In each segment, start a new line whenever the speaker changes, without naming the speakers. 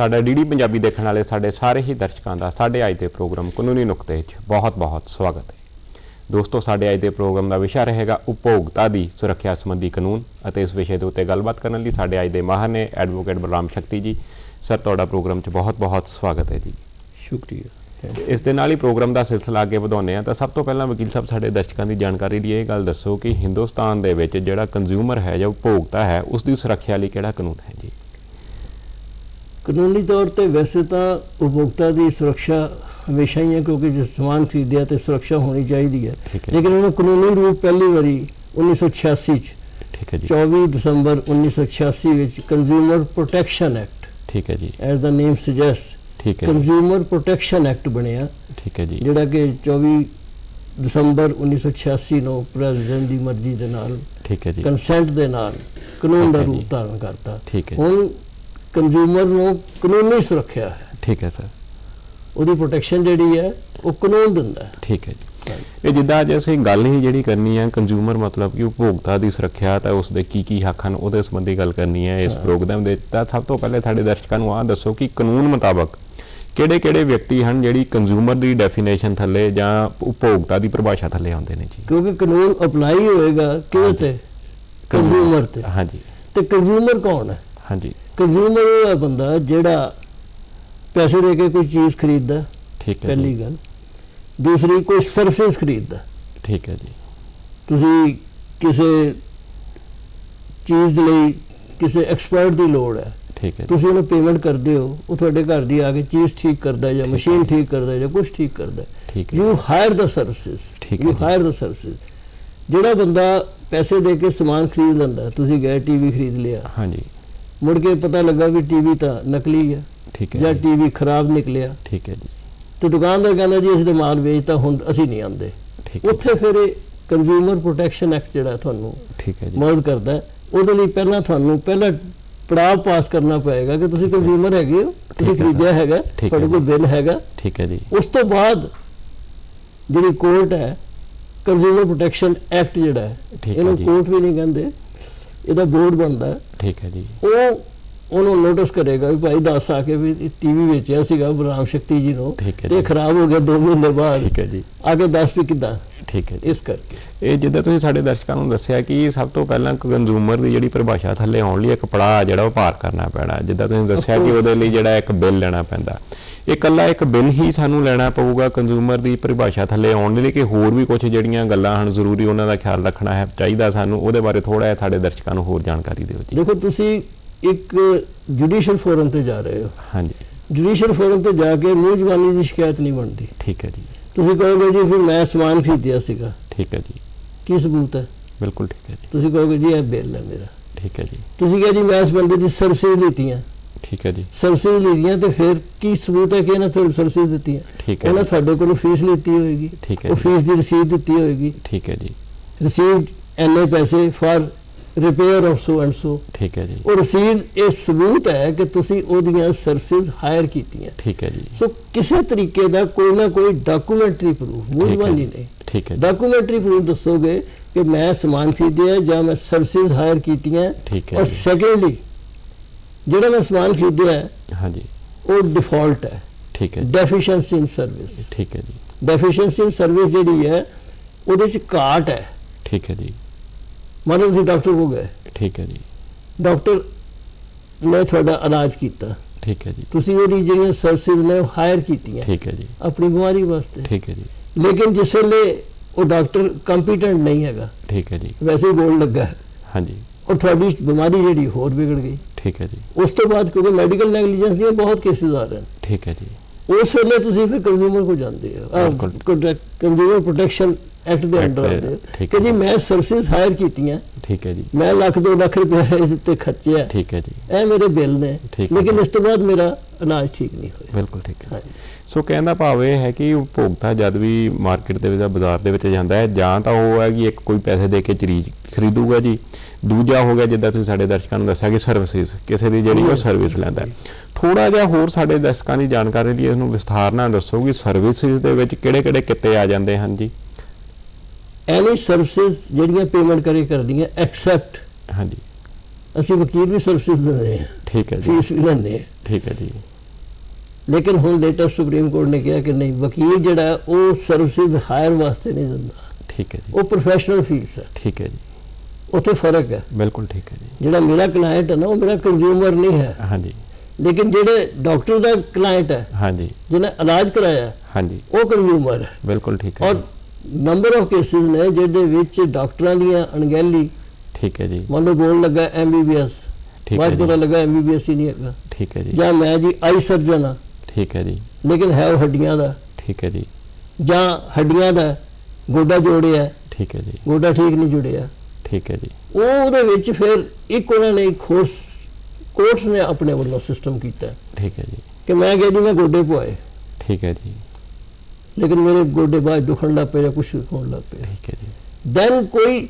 ਸਾਡਾ ਡੀਡੀ ਪੰਜਾਬੀ ਦੇਖਣ ਵਾਲੇ ਸਾਡੇ ਸਾਰੇ ਹੀ ਦਰਸ਼ਕਾਂ ਦਾ ਸਾਡੇ ਅੱਜ ਦੇ ਪ੍ਰੋਗਰਾਮ ਕਾਨੂੰਨੀ ਨੁਕਤੇ 'ਚ ਬਹੁਤ-ਬਹੁਤ ਸਵਾਗਤ ਹੈ। ਦੋਸਤੋ ਸਾਡੇ ਅੱਜ ਦੇ ਪ੍ਰੋਗਰਾਮ ਦਾ ਵਿਸ਼ਾ ਰਹੇਗਾ ਉਪਭੋਗਤਾ ਦੀ ਸੁਰੱਖਿਆ ਸੰਬੰਧੀ ਕਾਨੂੰਨ ਅਤੇ ਇਸ ਵਿਸ਼ੇ ਦੇ ਉੱਤੇ ਗੱਲਬਾਤ ਕਰਨ ਲਈ ਸਾਡੇ ਅੱਜ ਦੇ ਮਾਹਰ ਨੇ ਐਡਵੋਕੇਟ ਬਲਰਾਮ ਸ਼ਕਤੀ ਜੀ। ਸਰ ਤੁਹਾਡਾ ਪ੍ਰੋਗਰਾਮ 'ਚ ਬਹੁਤ-ਬਹੁਤ ਸਵਾਗਤ ਹੈ ਜੀ।
ਸ਼ੁਕਰੀਆ।
ਇਸ ਦੇ ਨਾਲ ਹੀ ਪ੍ਰੋਗਰਾਮ ਦਾ ਸਿਲਸਿਲਾ ਅੱਗੇ ਵਧਾਉਂਦੇ ਆ ਤਾਂ ਸਭ ਤੋਂ ਪਹਿਲਾਂ ਵਕੀਲ ਸਾਹਿਬ ਸਾਡੇ ਦਰਸ਼ਕਾਂ ਦੀ ਜਾਣਕਾਰੀ ਲਈ ਇਹ ਗੱਲ ਦੱਸੋ ਕਿ ਹਿੰਦੁਸਤਾਨ ਦੇ ਵਿੱਚ ਜਿਹੜਾ ਕੰਜ਼ਿਊਮਰ ਹੈ ਜਾਂ ਉਪਭੋਗਤਾ ਹੈ ਉਸ ਦੀ ਸੁਰੱਖਿਆ ਲਈ ਕਿਹੜਾ ਕਾਨੂੰਨ ਹੈ ਜੀ?
ਕਾਨੂੰਨੀ ਤੌਰ ਤੇ ਵੈਸੇ ਤਾਂ ਉਪਭੋਗਤਾ ਦੀ ਸੁਰੱਖਿਆ ਹਮੇਸ਼ਾ ਹੀ ਹੈ ਕਿਉਂਕਿ ਜੇ ਸਮਾਨ ਖਰੀਦਿਆ ਤੇ ਸੁਰੱਖਿਆ ਹੋਣੀ ਚਾਹੀਦੀ ਹੈ। ਲੇਕਿਨ ਉਹਨੂੰ ਕਾਨੂੰਨੀ ਰੂਪ ਪਹਿਲੀ ਵਾਰੀ 1986 ਚ
ਠੀਕ ਹੈ ਜੀ।
24 ਦਸੰਬਰ 1986 ਵਿੱਚ ਕੰਜ਼ਿਊਮਰ ਪ੍ਰੋਟੈਕਸ਼ਨ ਐਕਟ
ਠੀਕ ਹੈ ਜੀ।
ਐਜ਼ ਦਾ ਨੇਮ ਸੁਜੈਸਟ
ਠੀਕ ਹੈ
ਕੰਜ਼ਿਊਮਰ ਪ੍ਰੋਟੈਕਸ਼ਨ ਐਕਟ ਬਣਿਆ।
ਠੀਕ ਹੈ ਜੀ।
ਜਿਹੜਾ ਕਿ 24 ਦਸੰਬਰ 1986 ਨੂੰ ਪ੍ਰੈਜ਼ੀਡੈਂਟ ਦੀ ਮਰਜ਼ੀ ਦੇ ਨਾਲ
ਠੀਕ ਹੈ ਜੀ।
ਕੰਸੈਂਟ ਦੇ ਨਾਲ ਕਾਨੂੰਨ ਦਾ। ਰੂਪ ਧਾਰਨ ਕਰਤਾ।
ਠੀਕ ਹੈ
ਹੁਣ ਕੰਜ਼ਿਊਮਰ ਨੂੰ ਕਾਨੂੰਨੀ ਸੁਰੱਖਿਆ ਹੈ।
ਠੀਕ ਹੈ ਸਰ।
ਉਹਦੀ ਪ੍ਰੋਟੈਕਸ਼ਨ ਜਿਹੜੀ ਹੈ ਉਹ ਕਾਨੂੰਨ ਦਿੰਦਾ ਹੈ।
ਠੀਕ ਹੈ ਜੀ। ਇਹ ਜਿੱਦਾਂ ਅੱਜ ਅਸੀਂ ਗੱਲ ਹੀ ਜਿਹੜੀ ਕਰਨੀ ਹੈ ਕੰਜ਼ਿਊਮਰ ਮਤਲਬ ਕਿ ਉਪਭੋਗਤਾ ਦੀ ਸੁਰੱਖਿਆ ਤਾਂ ਉਸ ਦੇ ਕੀ ਕੀ ਹੱਕ ਹਨ ਉਹਦੇ ਸੰਬੰਧੀ ਗੱਲ ਕਰਨੀ ਹੈ ਇਸ ਪ੍ਰੋਗਰਾਮ ਦੇ। ਤਾਂ ਸਭ ਤੋਂ ਪਹਿਲੇ ਸਾਡੇ ਦਰਸ਼ਕਾਂ ਨੂੰ ਆਹ ਦੱਸੋ ਕਿ ਕਾਨੂੰਨ ਮੁਤਾਬਕ ਕਿਹੜੇ-ਕਿਹੜੇ ਵਿਅਕਤੀ ਹਨ ਜਿਹੜੀ ਕੰਜ਼ਿਊਮਰ ਦੀ ਡੈਫੀਨੇਸ਼ਨ ਥੱਲੇ ਜਾਂ ਉਪਭੋਗਤਾ ਦੀ ਪਰਿਭਾਸ਼ਾ ਥੱਲੇ ਆਉਂਦੇ ਨੇ ਜੀ?
ਕਿਉਂਕਿ ਕਾਨੂੰਨ ਅਪਲਾਈ ਹੋਏਗਾ ਕਿਹਦੇ ਤੇ? ਕੰਜ਼ਿਊਮਰ ਤੇ।
ਹਾਂਜੀ।
ਤੇ ਕੰਜ਼ਿਊਮਰ ਕੌਣ ਹੈ?
ਹਾਂਜੀ।
ਕੰਜ਼ਿਊਮਰ ਉਹ ਹੈ ਬੰਦਾ ਜਿਹੜਾ ਪੈਸੇ ਦੇ ਕੇ ਕੋਈ ਚੀਜ਼ ਖਰੀਦਦਾ
ਠੀਕ ਹੈ
ਪਹਿਲੀ ਗੱਲ। ਦੂਸਰੀ ਕੋਈ ਸਰਵਿਸ ਖਰੀਦਦਾ।
ਠੀਕ ਹੈ ਜੀ।
ਤੁਸੀਂ ਕਿਸੇ ਚੀਜ਼ ਲਈ ਕਿਸੇ ਐਕਸਪਰਟ ਦੀ ਲੋੜ ਹੈ।
ਠੀਕ ਹੈ
ਤੁਸੀਂ ਉਹਨੂੰ ਪੇਮੈਂਟ ਕਰਦੇ ਹੋ ਉਹ ਤੁਹਾਡੇ ਘਰ ਦੀ ਆ ਕੇ ਚੀਜ਼ ਠੀਕ ਕਰਦਾ ਜਾਂ ਮਸ਼ੀਨ। ਠੀਕ ਕਰਦਾ ਜਾਂ ਕੁਝ ਠੀਕ ਕਰਦਾ। ਹੈ
ਠੀਕ ਹੈ
ਯੂ ਹਾਇਰ ਦਾ ਸਰਵਿਸਿਜ਼
ਹੈ
ਯੂ। ਹਾਇਰ ਦਾ ਸਰਵਿਸਿਜ਼ ਜਿਹੜਾ ਬੰਦਾ ਪੈਸੇ ਦੇ ਕੇ ਸਮਾਨ ਖਰੀਦ ਲੈਂਦਾ ਤੁਸੀਂ ਗਏ ਟੀਵੀ ਖਰੀਦ ਲਿਆ।
ਹਾਂਜੀ।
ਮੁੜ ਕੇ ਪਤਾ ਲੱਗਾ ਵੀ ਟੀਵੀ ਤਾਂ ਨਕਲੀ ਹੈ
ਠੀਕ ਹੈ
ਜਾਂ ਟੀਵੀ ਖਰਾਬ ਨਿਕਲਿਆ।
ਠੀਕ ਹੈ ਜੀ।
ਤੇ ਦੁਕਾਨਦਾਰ ਕਹਿੰਦਾ ਜੀ ਅਸੀਂ ਤਾਂ ਮਾਲ ਵੇਚਤਾ ਹੁਣ ਅਸੀਂ ਨਹੀਂ
ਹੈ।
ਉੱਥੇ ਫਿਰ ਇਹ ਕੰਜ਼ਿਊਮਰ ਪ੍ਰੋਟੈਕਸ਼ਨ ਐਕਟ ਜਿਹੜਾ ਤੁਹਾਨੂੰ
ਠੀਕ ਹੈ ਜੀ।
ਮਦਦ ਕਰਦਾ ਹੈ। ਉਹਦੇ ਲਈ ਪਹਿਲਾਂ ਤੁਹਾਨੂੰ ਪਹਿਲਾਂ ਪੜਾਅ ਪਾਸ ਕਰਨਾ ਪਏਗਾ ਕਿ ਤੁਸੀਂ ਕੰਜ਼ਿਊਮਰ ਹੈਗੇ ਹੋ ਤੁਸੀਂ। ਖਰੀਦਿਆ ਹੈਗਾ ਤੁਹਾਡੇ ਕੋਲ। ਬਿੱਲ ਹੈਗਾ।
ਠੀਕ ਹੈ ਜੀ।
ਉਸ ਤੋਂ ਬਾਅਦ ਜਿਹੜੀ ਕੋਰਟ ਹੈ ਕੰਜ਼ਿਊਮਰ ਪ੍ਰੋਟੈਕਸ਼ਨ ਐਕਟ ਜਿਹੜਾ ਹੈ ਇਹਨੂੰ। ਕੋਰਟ ਵੀ ਨਹੀਂ ਕਹਿੰਦੇ। ਇਹਦਾ ਬੋਰਡ ਬਣਦਾ।
ਠੀਕ ਹੈ ਜੀ
ਉਹ ਉਹਨੂੰ ਨੋਟਿਸ ਕਰੇਗਾ ਵੀ ਭਾਈ ਦੱਸ ਆ ਕੇ ਵੀ ਟੀਵੀ ਵੇਚਿਆ ਸੀਗਾ ਬਲਰਾਮ ਸ਼ਕਤੀ ਜੀ ਨੂੰ ਤੇ। ਖਰਾਬ ਹੋ ਗਿਆ 2 ਮਹੀਨੇ ਬਾਅਦ।
ਠੀਕ ਹੈ ਜੀ।
ਆ ਕੇ ਦੱਸ ਵੀ ਕਿਦਾਂ?
ਠੀਕ ਹੈ
ਇਸ ਕਰਕੇ।
ਇਹ ਜਿੱਦਾਂ ਤੁਸੀਂ ਸਾਡੇ ਦਰਸ਼ਕਾਂ ਨੂੰ ਦੱਸਿਆ ਕਿ ਸਭ ਤੋਂ ਪਹਿਲਾਂ ਕੰਜ਼ੂਮਰ ਦੀ ਜਿਹੜੀ ਪਰਿਭਾਸ਼ਾ ਥੱਲੇ ਆਉਣ ਲਈ ਇੱਕ ਪੜਾਅ ਜਿਹੜਾ ਉਹ ਪਾਰ ਕਰਨਾ ਪੈਣਾ। ਜਿੱਦਾਂ ਤੁਸੀਂ ਦੱਸਿਆ ਕਿ. ਉਹਦੇ ਲਈ ਜਿਹੜਾ ਇੱਕ ਬਿੱਲ ਲੈਣਾ ਪੈਂਦਾ। ਇਹ ਇਕੱਲਾ ਇੱਕ ਬਿੱਲ ਹੀ ਸਾਨੂੰ ਲੈਣਾ ਪਊਗਾ ਕੰਜ਼ੂਮਰ ਦੀ ਪਰਿਭਾਸ਼ਾ ਥੱਲੇ ਆਉਣ ਲਈ ਕਿ ਹੋਰ ਵੀ ਕੁਝ ਜਿਹੜੀਆਂ ਗੱਲਾਂ ਹਨ ਜ਼ਰੂਰੀ ਉਹਨਾਂ ਦਾ ਖਿਆਲ ਰੱਖਣਾ ਹੈ ਚਾਹੀਦਾ ਸਾਨੂੰ। ਉਹਦੇ ਬਾਰੇ ਥੋੜਾ ਜਿਹਾ ਸਾਡੇ ਦਰਸ਼ਕਾਂ ਨੂੰ ਹੋਰ ਜਾਣਕਾਰੀ ਦਿਓ ਜੀ।
ਦੇਖੋ ਤੁਸੀਂ ਇੱਕ ਜੁਡੀਸ਼ੀਅਲ ਫੋਰਮ ਤੇ ਜਾ ਰਹੇ ਹੋ।
ਹਾਂਜੀ।
ਜੁਡੀਸ਼ੀਅਲ ਫੋਰਮ ਤੇ ਜਾ ਕੇ ਮੂੰਹ ਜ਼ਬਾਨੀ ਦੀ ਸ਼ਿਕਾਇਤ ਨਹੀਂ ਬਣਦੀ।
ਠੀਕ ਹੈ ਜੀ।
ਤੁਸੀਂ ਕਹੋਗੇ ਜੀ ਫਿਰ ਮੈਂ ਸਮਾਨ ਖਰੀਦਿਆ ਸੀਗਾ।
ਠੀਕ ਹੈ ਜੀ।
ਕੀ ਸਬੂਤ ਹੈ?
ਬਿਲਕੁਲ ਠੀਕ ਹੈ ਜੀ।
ਤੁਸੀਂ ਕਹੋਗੇ ਜੀ ਇਹ ਬਿੱਲ ਹੈ ਮੇਰਾ।
ਠੀਕ ਹੈ ਜੀ।
ਤੁਸੀਂ ਕਿਹਾ ਜੀ ਮੈਂ ਇਸ ਬੰਦੇ ਦੀ ਸਰਵਿਸ ਲਿੱਤੀਆਂ
ਠੀਕ ਹੈ ਜੀ।
ਸਰਵਿਸ ਲਈਆਂ ਤੇ ਫਿਰ ਕੀ ਸਬੂਤ ਹੈ ਕਿ ਇਹਨਾਂ ਤੁਹਾਨੂੰ ਸਰਵਿਸ ਦਿੱਤੀਆਂ?
ਠੀਕ ਹੈ
ਉਹਨਾਂ ਤੁਹਾਡੇ ਕੋਲੋਂ ਫੀਸ ਲਿੱਤੀ ਹੋਏਗੀ।
ਠੀਕ ਹੈ
ਉਹ। ਫੀਸ ਦੀ ਰਸੀਦ ਦਿੱਤੀ ਹੋਏਗੀ।
ਠੀਕ ਹੈ ਜੀ।
ਰਸੀਦ ਐਨੇ ਪੈਸੇ for repair of so and so
ਠੀਕ ਹੈ ਜੀ
ਉਹ ਰਸੀਦ ਇਹ ਸਬੂਤ ਹੈ ਕਿ ਤੁਸੀਂ ਉਹਦੀਆਂ ਸਰਵਿਸਿਜ਼ ਹਾਇਰ ਕੀਤੀਆਂ
ਠੀਕ ਹੈ ਜੀ
ਸੋ ਕਿਸੇ ਤਰੀਕੇ ਦਾ ਕੋਈ ਨਾ ਕੋਈ ਡਾਕੂਮੈਂਟਰੀ ਪ੍ਰੂਫ ਮੂਲਵਾਨੀ। ਨਹੀਂ
ਠੀਕ ਹੈ
ਡਾਕੂਮੈਂਟਰੀ ਪ੍ਰੂਫ ਦੱਸੋਗੇ ਕਿ ਮੈਂ ਸਮਾਨ ਖਰੀਦਿਆ ਜਾਂ ਮੈਂ ਸਰਵਿਸਿਜ਼ ਹਾਇਰ ਕੀਤੀਆਂ
ਠੀਕ ਹੈ
ਔਰ। ਸੈਕੰਡਲੀ ਜਿਹੜਾ ਮੈਂ ਸਮਾਨ ਖਰੀਦਿਆ ਹੈ,
ਹਾਂਜੀ
ਉਹ ਡਿਫਾਲਟ ਹੈ
ਠੀਕ ਹੈ
ਡੈਫੀਸ਼ੀਐਂਸੀ ਇਨ ਸਰਵਿਸ
ਠੀਕ ਹੈ ਜੀ
ਡੈਫੀਸ਼ੀਐਂਸੀ ਇਨ ਸਰਵਿਸ ਜਿਹੜੀ ਹੈ ਉਹਦੇ ਚ ਘਾਟ ਹੈ
ਠੀਕ ਹੈ ਜੀ
ਮੰਨ ਲਓ ਤੁਸੀਂ ਡਾਕਟਰ ਕੋ ਗਏ।
ਠੀਕ ਹੈ ਜੀ।
ਡਾਕਟਰ ਨੇ ਤੁਹਾਡਾ ਇਲਾਜ ਕੀਤਾ।
ਠੀਕ ਹੈ ਜੀ।
ਤੁਸੀਂ ਉਹਦੀ ਜਿਹੜੀਆਂ ਸਰਵਿਸਿਜ਼ ਨੇ ਹਾਇਰ ਕੀਤੀਆਂ।
ਠੀਕ ਹੈ ਜੀ।
ਆਪਣੀ ਬਿਮਾਰੀ ਵਾਸਤੇ।
ਠੀਕ ਹੈ ਜੀ।
ਲੇਕਿਨ ਜਿਸ ਵੇਲੇ ਉਹ ਡਾਕਟਰ ਕੰਪੀਟੈਂਟ ਨਹੀਂ ਹੈਗਾ
ਠੀਕ ਹੈ ਜੀ।
ਵੈਸੇ ਹੀ ਬੋਲ ਲੱਗਾ। ਹੈ,
ਹਾਂਜੀ।
ਔਰ ਤੁਹਾਡੀ ਬਿਮਾਰੀ ਜਿਹੜੀ ਹੋਰ ਵਿਗੜ ਗਈ।
ਠੀਕ ਹੈ ਜੀ।
ਉਸ ਤੋਂ ਬਾਅਦ ਕਿਉਂਕਿ ਮੈਡੀਕਲ ਨੈਗਲੀਜੈਂਸ ਦੀਆਂ ਬਹੁਤ ਕੇਸਿਸ ਆ ਰਹੇ ਨੇ
ਠੀਕ ਹੈ ਜੀ।
ਉਸ ਵੇਲੇ ਤੁਸੀਂ ਫਿਰ ਕੰਜ਼ਿਊਮਰ ਕੋ ਜਾਂਦੇ ਹੋ। ਕੰਜ਼ਿਊਮਰ ਪ੍ਰੋਟੈਕਸ਼ਨ ਐਕਟ ਦੇ ਅੰਡਰ ਆਉਂਦੇ ਕਿ। ਜੀ ਮੈਂ ਸਰਵਿਸਿਜ਼ ਹਾਇਰ ਕੀਤੀਆਂ।
ਠੀਕ ਹੈ ਜੀ।
ਮੈਂ ਲੱਖ 2 ਲੱਖ ਰੁਪਏ ਤੇ ਖਰਚਿਆ।
ਠੀਕ ਹੈ ਜੀ।
ਇਹ ਮੇਰੇ ਬਿੱਲ ਨੇ। ਲੇਕਿਨ ਇਸ ਤੋਂ ਬਾਅਦ ਮੇਰਾ ਇਲਾਜ ਠੀਕ ਨਹੀਂ ਹੋਇਆ।
ਬਿਲਕੁਲ ਠੀਕ ਹੈ। ਸੋ ਕਹਿਣ ਦਾ ਭਾਵ ਇਹ ਹੈ ਕਿ ਉਪਭੋਗਤਾ ਜਦ ਵੀ ਮਾਰਕੀਟ ਦੇ ਵਿੱਚ ਜਾਂ ਬਾਜ਼ਾਰ ਦੇ ਵਿੱਚ ਜਾਂਦਾ ਹੈ ਜਾਂ ਤਾਂ ਉਹ ਹੈ ਕਿ ਇੱਕ ਕੋਈ ਪੈਸੇ ਦੇ ਕੇ ਚੀਜ਼ ਖਰੀਦੂਗਾ ਜੀ। ਦੂਜਾ ਹੋ ਗਿਆ ਜਿੱਦਾਂ ਤੁਸੀਂ ਸਾਡੇ ਦਰਸ਼ਕਾਂ ਨੂੰ ਦੱਸਿਆ ਕਿ ਸਰਵਿਸਿਜ਼ ਕਿਸੇ ਦੀ ਜਿਹੜੀ ਉਹ. ਸਰਵਿਸ ਲੈਂਦਾ ਹੈ। ਥੋੜਾ ਜਿਹਾ ਹੋਰ ਸਾਡੇ ਦਰਸ਼ਕਾਂ ਦੀ ਜਾਣਕਾਰੀ ਲਈ ਇਹਨੂੰ ਵਿਸਥਾਰ ਨਾਲ ਦੱਸੋ ਕਿ ਸਰਵਿਸਿਜ਼ ਦੇ ਵਿੱਚ ਕਿਹੜੇ-ਕਿਹੜੇ ਕਿੱਤੇ ਆ ਜਾਂਦੇ ਹਨ ਜੀ?
ਐਨੀ ਸਰਵਿਸਿਜ਼ ਜਿਹੜੀਆਂ ਪੇਮੈਂਟ ਕਰੇ ਕਰਦੀਆਂ ਐਕਸੈਪਟ
ਹਾਂਜੀ।
ਅਸੀਂ ਵਕੀਲ ਵੀ ਸਰਵਿਸਿਜ਼ ਦਿੰਦੇ ਹਾਂ।
ਠੀਕ ਹੈ ਜੀ।
ਫੀਸ ਵੀ ਲੈਂਦੇ ਹਾਂ।
ਠੀਕ ਹੈ ਜੀ।
ਲੇਕਿਨ ਹੁਣ ਲੇਟੈਸਟ ਸੁਪਰੀਮ ਕੋਰਟ ਨੇ ਕਿਹਾ ਕਿ ਨਹੀਂ ਵਕੀਲ ਜਿਹੜਾ ਹੈ, ਉਹ ਸਰਵਿਸਿਜ਼ ਹਾਇਰ ਵਾਸਤੇ ਨਹੀਂ ਦਿੰਦਾ।
ਠੀਕ ਹੈ ਜੀ।
ਉਹ ਪ੍ਰੋਫੈਸ਼ਨਲ ਫੀਸ ਹੈ।
ਠੀਕ ਹੈ ਜੀ।
ਉੱਥੇ ਫ਼ਰਕ ਹੈ।
ਬਿਲਕੁਲ ਠੀਕ ਹੈ ਜੀ।
ਜਿਹੜਾ ਮੇਰਾ ਕਲਾਇੰਟ ਹੈ ਨਾ ਉਹ ਮੇਰਾ ਕੰਜ਼ਿਊਮਰ ਨਹੀਂ ਹੈ।
ਹਾਂਜੀ।
ਲੇਕਿਨ ਜਿਹੜੇ ਡਾਕਟਰ ਦਾ ਕਲਾਇੰਟ ਹੈ
ਹਾਂਜੀ।
ਜਿਹਨੇ ਇਲਾਜ ਕਰਾਇਆ ਹੈ,
ਹਾਂਜੀ।
ਉਹ ਕੰਜ਼ਿਊਮਰ ਹੈ।
ਬਿਲਕੁਲ ਠੀਕ ਹੈ
ਔਰ
ਜੀ।
ਨੰਬਰ ਆਫ ਕੇਸਿਸ ਨੇ ਜਿਹਦੇ ਵਿੱਚ ਡਾਕਟਰਾਂ ਦੀਆਂ ਅਣਗਹਿਲੀ
ਠੀਕ ਹੈ ਜੀ।
ਮੰਨ ਲਓ ਬੋਲ ਲੱਗਾ ਐਮਬੀਬੀਐਸ
ਠੀਕ ਹੈ
ਬਾਅਦ
ਜੀ।
ਪਤਾ ਲੱਗਾ ਐਮਬੀਬੀਐਸ ਹੀ ਨਹੀਂ ਹੈਗਾ।
ਠੀਕ ਹੈ ਜੀ।
ਜਾਂ ਮੈਂ ਜੀ ਆਈ ਸਰਜਨ ਆ
ਠੀਕ ਹੈ ਜੀ।
ਲੇਕਿਨ ਹੈ ਉਹ ਹੱਡੀਆਂ ਦਾ।
ਠੀਕ ਹੈ ਜੀ।
ਜਾਂ ਹੱਡੀਆਂ ਦਾ ਗੋਡਾ ਜੋੜਿਆ।
ਠੀਕ ਹੈ ਜੀ।
ਗੋਡਾ ਠੀਕ ਨਹੀਂ ਜੁੜਿਆ।
ਠੀਕ ਹੈ ਜੀ।
ਉਹ ਉਹਦੇ ਵਿੱਚ ਫਿਰ ਇੱਕ ਉਹਨਾਂ ਨੇ ਹੋਰ ਕੋਰਟ ਨੇ ਆਪਣੇ ਵੱਲੋਂ ਸਿਸਟਮ ਕੀਤਾ।
ਠੀਕ ਹੈ ਜੀ।
ਕਿ ਮੈਂ ਕਿਹਾ ਜੀ ਮੈਂ ਗੋਡੇ ਪਵਾਏ।
ਠੀਕ ਹੈ ਜੀ।
ਲੇਕਿਨ ਮੇਰੇ ਗੋਡੇ ਬਾਅਦ ਦੁਖਣ ਲੱਗ ਪਏ ਜਾਂ ਕੁਝ ਹੋਣ ਲੱਗ ਪਿਆ
ਠੀਕ ਹੈ ਜੀ।
ਦੈਨ ਕੋਈ